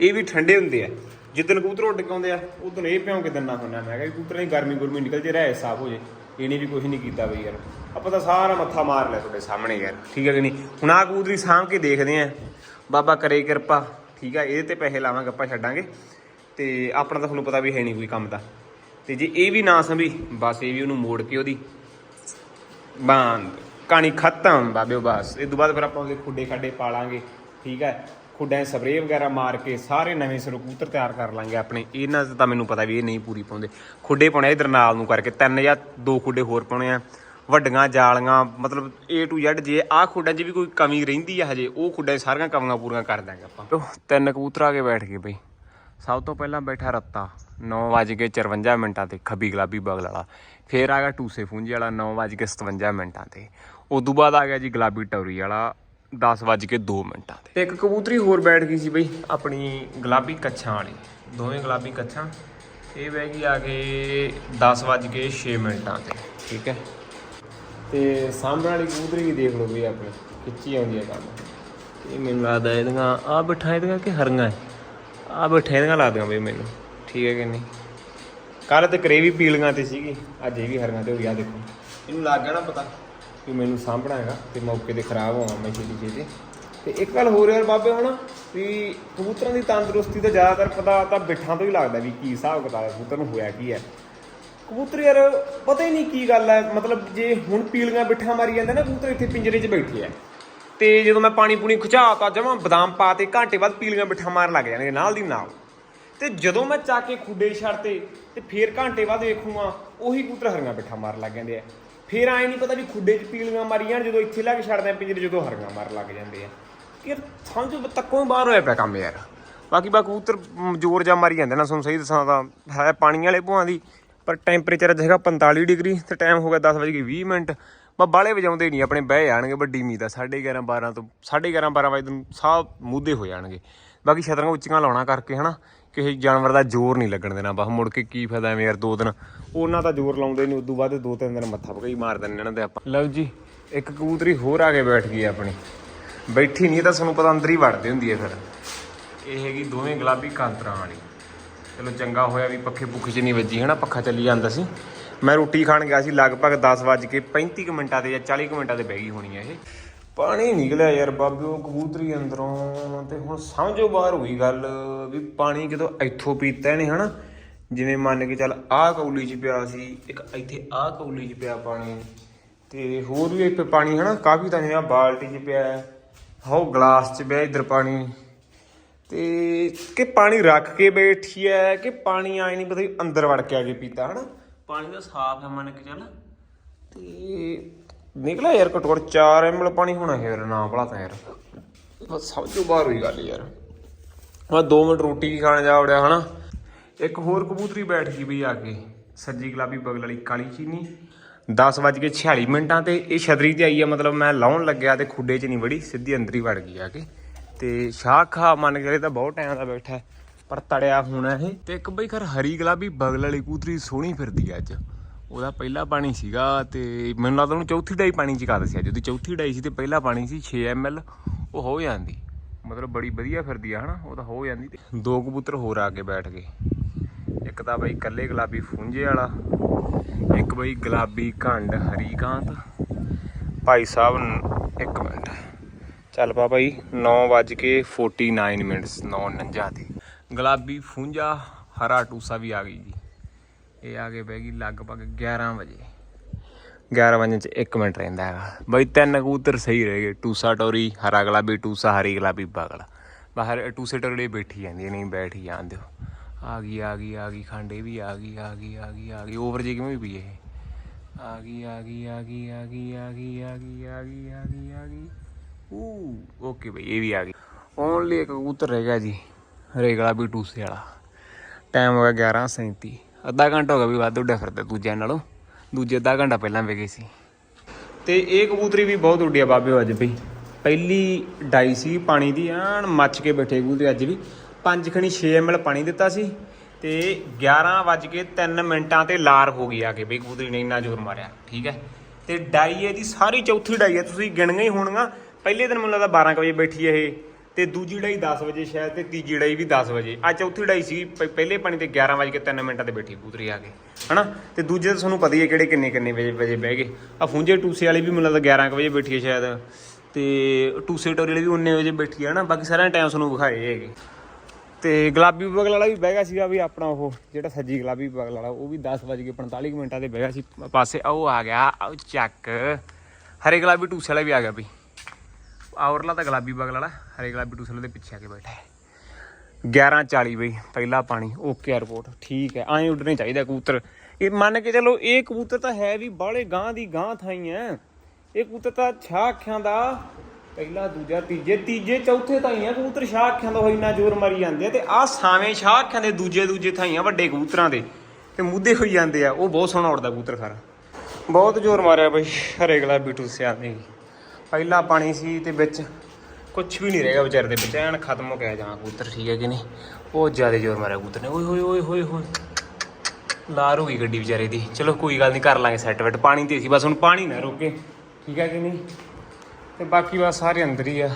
ਇਹ ਵੀ ਠੰਡੇ ਹੁੰਦੇ ਆ। ਜਿੱਦਣ ਕਬੂਤਰ ਉੱਡ ਕੇ ਆਉਂਦੇ ਆ ਉਦੋਂ ਇਹ ਭਿਉਂ ਕੇ ਦਿੰਨਾ ਹੁੰਦਾ ਮੈਂ ਕਿਹਾ ਕਬੂਤਰਾਂ ਦੀ ਗਰਮੀ ਗੁਰਮੀ ਨਿਕਲ ਜੇ ਰਹਿ ਸਾਫ਼ ਹੋ ਜੇ। ਇਹਨੇ ਵੀ ਕੁਝ ਨਹੀਂ ਕੀਤਾ ਬਈ ਯਾਰ। ਆਪਾਂ ਤਾਂ ਸਾਰਾ ਮੱਥਾ ਮਾਰ ਲਿਆ ਤੁਹਾਡੇ ਸਾਹਮਣੇ ਯਾਰ। ਠੀਕ ਹੈ ਕਿ ਨਹੀਂ? ਹੁਣ ਆ ਕਬੂਤਰੀ ਸਾਂਭ ਕੇ ਦੇਖਦੇ ਆ ਬਾਬਾ ਕਰੇ ਕਿਰਪਾ। ਠੀਕ ਆ, ਇਹਦੇ ਤੇ ਪੈਸੇ ਲਾਵਾਂਗੇ, ਆਪਾਂ ਛੱਡਾਂਗੇ। ਤੇ ਆਪਣਾ ਤਾਂ ਤੁਹਾਨੂੰ ਪਤਾ ਵੀ ਹੈ ਨਹੀਂ ਕੋਈ ਕੰਮ ਦਾ ਤੇ ਜੇ ਇਹ ਵੀ ਨਾ ਸੰਭੀ, ਬਸ ਇਹ ਵੀ ਉਹਨੂੰ ਮੋੜ ਕੇ ਉਹਦੀ ਬੰਦ ਕਹਾਣੀ ਖਤਮ, ਬਾਬਿਓ ਬਸ। ਇਹ ਤੋਂ ਬਾਅਦ ਫਿਰ ਆਪਾਂ ਉਹਦੇ ਖੁੱਡੇ ਖਾਡੇ ਪਾ ਲਾਂਗੇ ਠੀਕ ਹੈ ਖੁੱਡਾਂ ਸਪਰੇਅ ਵਗੈਰਾ ਮਾਰ ਕੇ ਸਾਰੇ ਨਵੇਂ ਸਿਰੋਂ ਕਬੂਤਰ ਤਿਆਰ ਕਰ ਲਾਂਗੇ ਆਪਣੇ। ਇਹਨਾਂ 'ਚ ਤਾਂ ਮੈਨੂੰ ਪਤਾ ਵੀ ਇਹ ਨਹੀਂ ਪੂਰੀ ਪਾਉਂਦੇ। ਖੁੱਡੇ ਪਾਉਣੇ ਇਧਰ ਨਾਲ ਨੂੰ ਕਰਕੇ, ਤਿੰਨ ਜਾਂ ਦੋ ਖੁੱਡੇ ਹੋਰ ਪਾਉਣੇ ਆ। ਵੱਡੀਆਂ ਜਾਲੀਆਂ, ਮਤਲਬ A to Z ਜੇ ਆਹ ਖੁੱਡਾਂ 'ਚ ਵੀ ਕੋਈ ਕਮੀ ਰਹਿੰਦੀ ਆ ਹਜੇ, ਉਹ ਖੁੱਡਾਂ 'ਚ ਸਾਰੀਆਂ ਕਮੀਆਂ ਪੂਰੀਆਂ ਕਰ ਦਾਂਗੇ ਆਪਾਂ। ਤਿੰਨ ਕਬੂਤਰ ਆ ਕੇ ਬੈਠ ਗਏ ਬਈ। ਸਭ ਤੋਂ ਪਹਿਲਾਂ ਬੈਠਾ ਰੱਤਾ 9:54 ਮਿੰਟਾਂ ਤੇ, ਖੱਬੀ ਗੁਲਾਬੀ ਬਗਲ ਵਾਲਾ। ਫੇਰ ਆ ਗਿਆ ਟੂਸੇ ਫੂੰਜੀ ਵਾਲਾ 9:57 ਮਿੰਟਾਂ ਤੇ। ਉਦੋਂ ਬਾਅਦ ਆ ਗਿਆ ਜੀ ਗੁਲਾਬੀ ਟੌਰੀ ਵਾਲਾ 10:02 ਮਿੰਟਾਂ ਤੇ ਤੇ ਇੱਕ ਕਬੂਤਰੀ ਹੋਰ ਬੈਠ ਗਈ ਸੀ ਬਈ, ਆਪਣੀ ਗੁਲਾਬੀ ਕੱਛਾਂ ਵਾਲੀ। ਦੋਵੇਂ ਗੁਲਾਬੀ ਕੱਛਾਂ। ਇਹ ਬਹਿ ਗਈ ਆ ਕੇ 10:06 ਮਿੰਟਾਂ ਤੇ। ਠੀਕ ਹੈ? ਤੇ ਸਾਹਮਣੇ ਵਾਲੀ ਕਬੂਤਰੀ ਵੀ ਦੇਖ ਲਓ ਵੀ ਆਪਣੇ, ਖਿੱਚੀ ਆਉਂਦੀ ਹੈ ਕੰਮ। ਇਹ ਮੈਨੂੰ ਲੱਗਦਾ ਇਹਦੀਆਂ ਆ ਬਿਠਾ ਇਹਦੀਆਂ ਕਿ ਹਰੀਆਂ ਹੈ ਆ ਬੈਠੇ ਦੀਆਂ ਲੱਗਦੀਆਂ ਬਈ ਮੈਨੂੰ। ਠੀਕ ਹੈ ਕਿ ਨਹੀਂ? ਕੱਲ ਤੇ ਕਰੇਵੀ ਪੀਲੀਆਂ ਤੇ ਸੀਗੀ, ਅੱਜ ਇਹ ਵੀ ਹਰੀਆਂ ਤੇ ਹੋ ਗਿਆ ਦੇਖੋ। ਇਹਨੂੰ ਲੱਗ ਗਿਆ ਨਾ ਪਤਾ। ਕਿ ਮੈਨੂੰ ਸਾਂਭਣਾ ਹੈਗਾ ਤੇ ਮੌਕੇ ਤੇ ਖਰਾਬ ਹੋਵਾਂ ਮੈਂ ਛੇਤੀ ਛੇਤੀ। ਤੇ ਇੱਕ ਗੱਲ ਹੋਰ ਯਾਰ ਬਾਬੇ ਹੁਣ ਵੀ ਕਬੂਤਰਾਂ ਦੀ ਤੰਦਰੁਸਤੀ ਦਾ ਜ਼ਿਆਦਾਤਰ ਪਤਾ ਤਾਂ ਬਿੱਠਾਂ ਤੋਂ ਹੀ ਲੱਗਦਾ ਵੀ ਕੀ ਹਿਸਾਬ ਕਿਤਾਬ ਹੈ, ਕਬੂਤਰ ਨੂੰ ਹੋਇਆ ਕੀ ਹੈ। ਕਬੂਤਰ ਯਾਰ ਪਤਾ ਹੀ ਨਹੀਂ ਕੀ ਗੱਲ ਹੈ, ਮਤਲਬ ਜੇ ਹੁਣ ਪੀਲੀਆਂ ਬਿੱਠਾਂ ਮਾਰੀ ਜਾਂਦੇ ਨਾ ਕਬੂਤਰ ਇੱਥੇ ਪਿੰਜਰੇ 'ਚ ਬੈਠੇ ਆ। ਤੇ ਜਦੋਂ ਮੈਂ ਪਾਣੀ ਪੂਣੀ ਖਿਚਾਤਾ ਜਮਾਂ ਬਦਾਮ ਪਾ ਤੇ ਘੰਟੇ ਬਾਅਦ ਪੀਲੀਆਂ ਬਿੱਠਾਂ ਮਾਰਨ ਲੱਗ ਜਾਣਗੇ ਨਾਲ ਦੀ ਨਾਲ। ਤੇ ਜਦੋਂ ਮੈਂ ਚਾ ਕੇ ਖੁੱਡੇ ਛੱਡਤੇ ਤੇ ਫੇਰ ਘੰਟੇ ਬਾਅਦ ਵੇਖੂਗਾ, ਉਹੀ ਕਬੂਤਰ ਹਰੀਆਂ ਬਿੱਠਾਂ ਮਾਰਨ ਲੱਗ ਜਾਂਦੇ ਆ। ਫੇਰ ਐ ਨਹੀਂ ਪਤਾ ਵੀ ਖੁੱਡੇ 'ਚ ਪੀਲੀਆਂ ਮਾਰੀ ਜਾਣ, ਜਦੋਂ ਇੱਥੇ ਲਾ ਕੇ ਛੱਡਦੇ ਆ ਪਿੰਜਰੇ ਜਦੋਂ ਹਰੀਆਂ ਮਾਰ ਲੱਗ ਜਾਂਦੇ ਆ। ਯਾਰ ਸਮਝ ਤੱਕੋਂ ਬਾਹਰ ਹੋਇਆ ਪਿਆ ਕੰਮ ਯਾਰ। ਬਾਕੀ ਬਾ ਕਬੂਤਰ ਜ਼ੋਰ ਜਾ ਮਾਰੀ ਜਾਂਦੇ ਨਾ, ਤੁਹਾਨੂੰ ਸਹੀ ਦੱਸਾਂ ਤਾਂ, ਹੈ ਪਾਣੀ ਵਾਲੇ ਭੂਆਂ ਦੀ, ਪਰ ਟੈਂਪਰੇਚਰ ਅੱਜ ਹੈਗਾ 45 ਡਿਗਰੀ, ਤੇ ਟਾਈਮ ਹੋ ਗਿਆ 10 ਵਜੇ 20 ਮਿੰਟ। ਬਾ ਬਾਲੇ ਵਜਾਉਂਦੇ ਨਹੀਂ ਆਪਣੇ ਬਹਿ ਜਾਣਗੇ ਵੱਡੀ ਉਮੀਦ ਆ 11:30 12 ਤੋਂ 11:30 12 ਵਜੇ ਨੂੰ ਸਾਹ ਮੂਧੇ ਹੋ ਜਾਣਗੇ। ਬਾਕੀ ਛਤਰਾਂ ਉੱਚੀਆਂ ਲਾਉਣਾ ਕਰਕੇ, ਹਨਾ ਕਿਸੇ ਜਾਨਵਰ ਦਾ ਜ਼ੋਰ ਨਹੀਂ ਲੱਗਣ ਦੇਣਾ, ਬਸ ਮੁੜ ਕੇ ਕੀ ਫਾਇਦਾ ਐਵੇਂ ਯਾਰ ਦੋ ਦਿਨ। ਉਹਨਾਂ ਦਾ ਜ਼ੋਰ ਲਾਉਂਦੇ ਨਹੀਂ ਉਦੋਂ ਬਾਅਦ ਦੋ ਤਿੰਨ ਦਿਨ ਮੱਥਾ ਪਕਾਈ ਮਾਰ ਦਿੰਦੇ ਇਹਨਾਂ ਦੇ ਆਪਾਂ। ਲਓ ਜੀ, ਇੱਕ ਕਬੂਤਰੀ ਹੋਰ ਆ ਕੇ ਬੈਠ ਗਈ ਆ ਆਪਣੀ। ਬੈਠੀ ਨਹੀਂ ਤਾਂ ਤੁਹਾਨੂੰ ਪਤਾ ਅੰਦਰ ਹੀ ਵੜਦੀ ਹੁੰਦੀ ਹੈ ਫਿਰ। ਇਹ ਹੈਗੀ ਦੋਵੇਂ ਗੁਲਾਬੀ ਕਾਂਤਰਾਂ ਵਾਲੀ। ਚਲੋ ਚੰਗਾ ਹੋਇਆ ਵੀ ਪੱਖੇ ਪੁੱਖੇ 'ਚ ਨਹੀਂ ਵੱਜੀ ਹੈ ਨਾ ਪੱਖਾ ਚੱਲੀ ਜਾਂਦਾ ਸੀ। ਮੈਂ ਰੋਟੀ ਖਾਣ ਗਿਆ ਸੀ, ਲਗਭਗ 10 ਵੱਜ ਕੇ 35 ਕੁ ਮਿੰਟਾਂ ਤੇ ਜਾਂ 40 ਕੁ ਮਿੰਟਾਂ ਤੇ ਬਹਿ ਗਈ ਹੋਣੀ ਹੈ ਇਹ। ਪਾਣੀ ਨਿਕਲਿਆ ਯਾਰ ਬਾਬੇ ਉਹ ਕਬੂਤਰੀ ਅੰਦਰੋਂ ਤੇ ਹੁਣ ਸਮਝੋ ਬਾਹਰ ਹੋਈ ਗੱਲ ਵੀ ਪਾਣੀ ਕਿਤੋਂ ਇੱਥੋਂ ਪੀਤਾ ਇਹਨੇ, ਹਨਾ? ਜਿਵੇਂ ਮੰਨ ਕੇ ਚੱਲ ਆਹ ਕੌਲੀ 'ਚ ਪਿਆ ਸੀ, ਇੱਕ ਇੱਥੇ ਆਹ ਕੌਲੀ 'ਚ ਪਿਆ ਪਾਣੀ ਤੇ ਹੋਰ ਵੀ ਇੱਕ ਪਾਣੀ, ਹਨਾ? ਕਾਫੀ ਤਾਂ ਜਿਵੇਂ ਬਾਲਟੀ 'ਚ ਪਿਆ ਹੈ ਗਲਾਸ 'ਚ ਪਿਆ ਇੱਧਰ ਪਾਣੀ ਤੇ ਕਿ ਪਾਣੀ ਰੱਖ ਕੇ ਬੈਠੀ ਐ ਕਿ ਪਾਣੀ ਆਏ ਨਹੀਂ ਪਤਾ ਅੰਦਰ ਵੜ ਕੇ ਆ ਕੇ ਪੀਤਾ, ਹਨਾ? ਪਾਣੀ ਦਾ ਸਾਫ਼ ਹੈ ਮੰਨ ਕੇ ਚੱਲ ਤੇ ਨਿਕਲਿਆ ਯਾਰ ਘੱਟੋ ਘੱਟ 4 ml ਪਾਣੀ ਹੋਣਾ ਯਾਰ ਨਾ ਭਲਾ ਤਾਂ ਯਾਰ। ਬਸ ਸਮਝੋ ਬਾਹਰ ਹੋਈ ਗੱਲ ਯਾਰ। ਮੈਂ 2 ਮਿੰਟ ਰੋਟੀ ਖਾਣ ਜਾ ਵੜਿਆ ਹਨਾ? ਇੱਕ ਹੋਰ ਕਬੂਤਰੀ ਬੈਠ ਗਈ ਬਈ ਆ ਕੇ ਸੱਜੀ ਗੁਲਾਬੀ ਬਗਲ ਵਾਲੀ ਕਾਲੀ ਚੀਨੀ। 10:46 ਮਿੰਟਾਂ ਤੇ ਇਹ ਛਤਰੀ ਤੇ ਆਈ ਆ ਮਤਲਬ ਮੈਂ ਲਾਉਣ ਲੱਗਿਆ ਤੇ ਖੁੱਡੇ 'ਚ ਨਹੀਂ ਵੜੀ ਸਿੱਧੀ ਅੰਦਰ ਹੀ ਵੜ ਗਈ ਆ ਕੇ। ਤੇ ਸ਼ਾਖਾ ਮੰਨ ਕੇ ਤਾਂ ਬਹੁਤ ਟਾਈਮ ਦਾ ਬੈਠਾ ਹੈ, ਪਰ ਤੜਿਆ ਹੋਣਾ ਇਹ। ਤੇ ਇੱਕ ਬਈ ਖਰ ਹਰੀ ਗੁਲਾਬੀ ਬਗਲ ਵਾਲੀ ਕਬੂਤਰੀ ਸੋਹਣੀ ਫਿਰਦੀ ਆ ਅੱਜ। ਉਹਦਾ ਪਹਿਲਾ ਪਾਣੀ ਸੀਗਾ ਤੇ ਮੈਨੂੰ ਲੱਗਦਾ ਉਹਨੂੰ ਚੌਥੀ ਡਾਈ ਪਾਣੀ ਚ ਕਾ ਦੱਸਿਆ ਜਦੋਂ ਚੌਥੀ ਡਾਈ ਸੀ ਤੇ ਪਹਿਲਾ ਪਾਣੀ ਸੀ 6 ml ਉਹ ਹੋ ਜਾਂਦੀ। ਮਤਲਬ ਬੜੀ ਵਧੀਆ ਫਿਰਦੀ ਆ, ਹਨਾ? ਉਹ ਤਾਂ ਹੋ ਜਾਂਦੀ ਤੇ ਦੋ ਕਬੂਤਰ ਹੋਰ ਆ ਕੇ ਬੈਠ ਗਏ। ਇੱਕ ਤਾਂ ਬਈ ਕੱਲੇ ਗੁਲਾਬੀ ਫੁੰਝੇ ਵਾਲਾ, ਇੱਕ ਬਈ ਗੁਲਾਬੀ ਘੰਡ ਹਰੀ ਕਾਂਤ ਭਾਈ ਸਾਹਿਬ, ਇੱਕ ਮਿੰਟ। ਚੱਲ ਪਾ ਭਾਈ 9:49 ਮਿੰਟਸ 9:49 ਤੇ। ਗੁਲਾਬੀ ਫੁੰਝਾ, ਹਰਾ ਟੂਸਾ ਵੀ ਆ ਗਈ ਜੀ। ਇਹ ਆ ਕੇ ਬਹਿ ਗਈ ਲਗਭਗ 11 ਵਜੇ 11 ਵਜੇ ਚ 1 ਮਿੰਟ ਰਹਿੰਦਾ ਹੈਗਾ ਬਈ ਤਿੰਨ ਕਬੂਤਰ ਸਹੀ ਰਹਿ ਗਏ ਟੂਸਾ ਟੋਰੀ ਹਰਾ ਗੁਲਾਬੀ ਟੂਸਾ ਹਰੀ ਗੁਲਾਬੀ ਬਗਲ ਬਾਹਰ ਟੂਸੇ ਟੋਰੀ ਬੈਠੀ ਜਾਂਦੀ ਹੈ, ਨਹੀਂ ਬੈਠ ਹੀ ਜਾਂਦੇ ਹੋ ਆ ਗਈ ਆ ਗਈ ਆ ਗਈ ਖਾਂਡੇ ਵੀ ਆ ਗਈ ਆ ਗਈ ਆ ਗਈ ਆ ਗਈ ਓਵਰ ਜੇ ਕਿਵੇਂ ਵੀ ਇਹ ਆ ਗਈ ਆ ਗਈ ਆ ਗਈ ਆ ਗਈ ਆ ਗਈ ਆ ਗਈ ਆ ਗਈ ਆ ਗਈ ਆ ਗਈ ਊ ਓਕੇ ਬਈ ਇਹ ਵੀ ਆ ਗਈ ਓਨਲੀ ਇੱਕ ਕਬੂਤਰ ਰਹਿ ਗਿਆ ਜੀ ਹਰੇ ਗੁਲਾਬੀ ਟੂਸੇ ਵਾਲਾ ਟਾਈਮ ਹੋ ਗਿਆ 11:37 ਅੱਧਾ ਘੰਟਾ ਹੋ ਗਿਆ ਵੀ ਵੱਧ ਉੱਡਿਆ ਫਿਰਦਾ ਦੂਜਿਆਂ ਨਾਲੋਂ। ਦੂਜੇ ਅੱਧਾ ਘੰਟਾ ਪਹਿਲਾਂ ਵੇਗੇ ਸੀ। ਤੇ ਇਹ ਕਬੂਤਰੀ ਵੀ ਬਹੁਤ ਉੱਡਿਆ ਬਾਬਿਓ ਅੱਜ ਬਈ ਪਹਿਲੀ ਡਾਈ ਸੀ ਪਾਣੀ ਦੀ, ਐਨ ਮੱਚ ਕੇ ਬੈਠੇ ਕਬੂਤਰੀ ਅੱਜ ਵੀ। ਪੰਜ ਖਣੀ 6 ml ਪਾਣੀ ਦਿੱਤਾ ਸੀ ਤੇ 11 ਵੱਜ ਕੇ 3 ਮਿੰਟਾਂ ਤੇ ਲਾਰ ਹੋ ਗਈ ਆ ਕੇ ਬਈ ਕਬੂਤਰੀ ਨੇ ਇੰਨਾ ਜ਼ੋਰ ਮਾਰਿਆ, ਠੀਕ ਹੈ। ਤੇ ਡਾਈ ਇਹਦੀ ਸਾਰੀ ਚੌਥੀ ਡਾਈ ਹੈ ਤੁਸੀਂ ਗਿਣੀਆਂ ਹੀ ਹੋਣਗੀਆਂ। ਪਹਿਲੇ ਦਿਨ ਮੈਨੂੰ ਲੱਗਦਾ 12 ਕੁ ਵਜੇ ਬੈਠੀ ਇਹ। ਤੇ ਦੂਜੀ ਡਾਈ 10 ਵਜੇ ਸ਼ਾਇਦ ਤੇ ਤੀਜੀ ਡਾਈ ਵੀ 10 ਵਜੇ। ਆ ਚੌਥੀ ਡਾਈ ਸੀ ਪਹਿਲੇ ਪਾਣੀ ਤੇ 11 ਵਜੇ ਕੇ 3 ਮਿੰਟਾਂ ਤੇ ਬੈਠੀ ਕਬੂਤਰੀ ਆ ਕੇ, ਹਨਾ? ਤੇ ਦੂਜੇ ਤਾਂ ਤੁਹਾਨੂੰ ਪਤਾ ਹੀ ਹੈ ਕਿਹੜੇ ਕਿੰਨੇ ਕਿੰਨੇ ਵਜੇ ਵਜੇ ਬਹਿ ਗਏ। ਆ ਫੂੰਜੇ ਟੂਸੇ ਵਾਲੀ ਵੀ ਮੈਨੂੰ ਲੱਗਦਾ 11 ਕੁ ਵਜੇ ਬੈਠੀ ਹੈ ਸ਼ਾਇਦ। ਤੇ ਟੂਸੇ ਟੋਰੀ ਵਾਲੀ ਵੀ 19 ਵਜੇ ਬੈਠੀ ਹੈ ਨਾ ਬਾਕੀ ਸਾਰਿਆਂ ਟਾਈਮ ਤੁਹਾਨੂੰ ਵਿਖਾਏ ਹੈਗੇ। ਤੇ ਗੁਲਾਬੀ ਬਗਲ ਵਾਲਾ ਵੀ ਬਹਿ ਗਿਆ ਸੀਗਾ ਵੀ ਆਪਣਾ ਉਹ, ਜਿਹੜਾ ਸੱਜੀ ਗੁਲਾਬੀ ਬਗਲ ਵਾਲਾ, ਉਹ ਵੀ 10 ਵਜੇ ਕੇ 45 ਕੁ ਮਿੰਟਾਂ ਤੇ ਬਹਿ ਗਿਆ ਸੀ। ਪਾਸੇ, ਉਹ ਆ ਗਿਆ ਚੱਕ। ਹਰੇ ਗੁਲਾਬੀ ਟੂਸੇ ਵਾਲਾ ਵੀ ਆ ਗਿਆ ਵੀ। ਆਵਰਲਾ ਤਾਂ ਗੁਲਾਬੀ ਬਗਲ ਵਾਲਾ, ਹਰੇ ਗੁਲਾਬੀ ਟੂਸੇ ਵਾਲੇ ਦੇ ਪਿੱਛੇ ਆ ਕੇ ਬੈਠਾ ਹੈ। 11:40 ਬਈ, ਪਹਿਲਾ ਪਾਣੀ, ਓਕੇ ਰਿਪੋਰਟ ਠੀਕ ਹੈ, ਐਂ ਉੱਡਣੇ ਚਾਹੀਦਾ ਕਬੂਤਰ। ਇਹ ਮੰਨ ਕੇ ਚਲੋ, ਇਹ ਕਬੂਤਰ ਤਾਂ ਹੈ ਵੀ ਬਾਹਲੇ ਗਾਂ ਦੀ ਗਾਂ ਥਾਈ ਹੈ ਇਹ ਕਬੂਤਰ ਤਾਂ ਛਾਹ ਅੱਖਾਂ ਦਾ, ਪਹਿਲਾ, ਦੂਜਾ, ਤੀਜੇ ਤੀਜੇ, ਚੌਥੇ ਥਾਈ ਕਬੂਤਰ ਸ਼ਾਹ ਅੱਖਾਂ ਦਾ ਹੋਈ ਨਾ ਜ਼ੋਰ ਮਾਰੀ ਜਾਂਦੇ ਆ ਤੇ ਆਹ ਸਾਵੇਂ ਸ਼ਾਹ ਅੱਖਾਂ ਦੇ ਦੂਜੇ ਦੂਜੇ ਥਾਈ ਆ ਵੱਡੇ ਕਬੂਤਰਾਂ ਦੇ। ਤੇ ਮੁੱਦੇ ਹੋਈ ਜਾਂਦੇ ਆ, ਉਹ ਬਹੁਤ ਸੋਹਣਾ ਉੱਡਦਾ ਕਬੂਤਰ ਖਰਾ ਬਹੁਤ ਜ਼ੋਰ ਮਾਰਿਆ ਬਈ, ਹਰੇ ਗੁਲਾਬੀ ਟੂਸਿਆ ਨੇ। ਪਹਿਲਾ ਪਾਣੀ ਸੀ ਤੇ ਵਿੱਚ ਕੁਝ ਵੀ ਨਹੀਂ ਰਹੇਗਾ ਵਿਚਾਰੇ ਦੇ ਵਿੱਚ। ਐਨ ਖਤਮ ਹੋ ਗਿਆ ਜਾਂ ਕਬੂਤਰ ਠੀਕ ਹੈ ਕਿ ਨਹੀਂ? ਬਹੁਤ ਜ਼ਿਆਦਾ ਜ਼ੋਰ ਮਾਰਿਆ ਕਬੂਤਰ ਨੇ। ਓਏ ਹੋਏ ਓਏ ਹੋਏ ਹੋਏ ਲਾਰ ਹੋ ਗਈ ਗੱਡੀ ਵਿਚਾਰੇ ਦੀ। ਚਲੋ ਕੋਈ ਗੱਲ ਨਹੀਂ, ਕਰ ਲਾਂਗੇ ਸੈੱਟ ਵੈਟ ਪਾਣੀ ਤੇ ਸੀ। ਬਸ ਹੁਣ ਪਾਣੀ ਨਾ ਰੋਕੇ। ਠੀਕ ਹੈ ਕਿ ਨਹੀਂ? ਤੇ ਬਾਕੀ ਬਸ ਸਾਰੇ ਅੰਦਰ ਹੀ ਆ।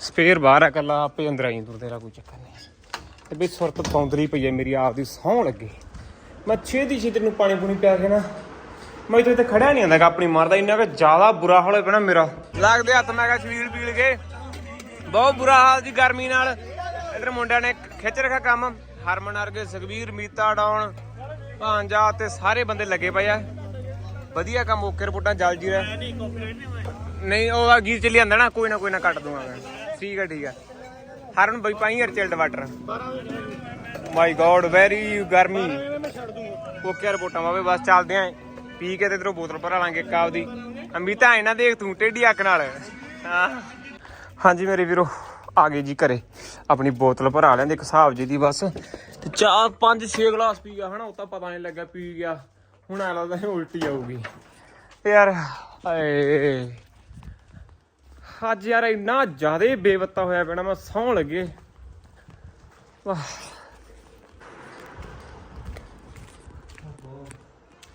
ਸਪੇਅਰ ਬਾਹਰ ਆ ਕੱਲਾ ਆਪੇ ਅੰਦਰ ਆਈ ਤੂੰ ਤੇਰਾ ਕੋਈ ਚੱਕਰ ਨਹੀਂ। ਤੇ ਵੀ ਸੁਰਤ ਪੌਂਦਰੀ ਪਈ ਹੈ ਮੇਰੀ, ਆਪ ਦੀ ਸੌਂ ਲੱਗੇ। ਮੈਂ ਛੇਤੀ ਛੇਤੀ ਨੂੰ ਪਾਣੀ ਪੂਣੀ ਪਿਆ ਕੇ ਨਾ ਮੈਂ ਇੱਥੇ ਇੱਥੇ ਖੜਿਆ ਨਹੀਂ ਆਂਦਾ ਆਪਣੀ ਮਾਰਦਾ ਇੰਨਾ ਕਿ ਜ਼ਿਆਦਾ ਬੁਰਾ ਹਾਲ ਹੋਇਆ ਪਿਆ ਮੇਰਾ। ਲੱਗਦੇ ਹੱਥ, ਮੈਂ ਕਿਹਾ ਛਵੀਲ ਪੀਲ ਕੇ। ਬਹੁਤ ਬੁਰਾ ਹਾਲ ਜੀ ਗਰਮੀ ਨਾਲ। ਇਧਰ ਮੁੰਡਿਆਂ ਨੇ ਖਿੱਚ ਰੱਖਿਆ ਕੰਮ। ਹਰਮਨ ਅਰਗੇ ਸੁਖਵੀਰ ਮੀਤਾ, ਡਾਉਣ, ਭਾਂਜਾ ਤੇ ਸਾਰੇ ਬੰਦੇ ਲੱਗੇ ਪਏ ਆ। ਵਧੀਆ ਕੰਮ, ਓਕੇ ਰਿਪੋਰਟਾਂ ਜਲ ਜੀ ਰਿਹਾ। ਨਹੀਂ, ਉਹ ਆ ਗੀਰ ਚ ਲਿਆਂਦਾ ਨਾ, ਕੋਈ ਨਾ ਕੋਈ ਨਾ ਕੱਟ ਦੂੰਗਾ ਮੈਂ। ਠੀਕ ਹੈ ਠੀਕ ਹੈ ਹਰਨ ਬਈ ਪਾਈ ਯਾਰ chilled water. My god very ਗਰਮੀ? ਓਕੇ ਰਿਪੋਰਟਾਂ ਵਾਵੇ, ਬਸ ਚੱਲਦੇ ਆਂ। ਪੀ ਕੇ ਤੇ ਇਧਰੋਂ ਬੋਤਲ ਭਰਾ ਲਾਂਗੇ ਇੱਕ ਆਪਦੀ। ਅੰਮੀਤਾ ਐ ਨਾ ਦੇਖ ਤੂੰ ਟੇਢੀ ਅੱਖ ਨਾਲ। ਹਾਂ। ਹਾਂਜੀ ਮੇਰੇ ਵੀਰੋ, ਆ ਗਏ ਜੀ ਘਰੇ। ਆਪਣੀ ਬੋਤਲ ਭਰਾ ਲੈਂਦੇ ਇੱਕ ਹਿਸਾਬ ਜੀ ਦੀ ਬਸ। ਤੇ ਚਾਰ, ਪੰਜ, ਛੇ ਗਲਾਸ ਪੀ ਗਿਆ, ਹਨਾ, ਉਹ ਤਾਂ ਪਤਾ ਨਹੀਂ ਲੱਗਾ ਪੀ ਗਿਆ। ਹੁਣ ਐ ਲੱਗਦਾ ਉਲਟੀ ਆਊਗੀ। ਤੇ ਯਾਰ, ਹਾਏ। ਅੱਜ ਯਾਰ ਇੰਨਾ ਜ਼ਿਆਦਾ ਬੇਵੱਤਾ ਹੋਇਆ ਪੈਣਾ ਮੈਂ ਸੌਣ ਲੱਗੇ। ਵਾਹ।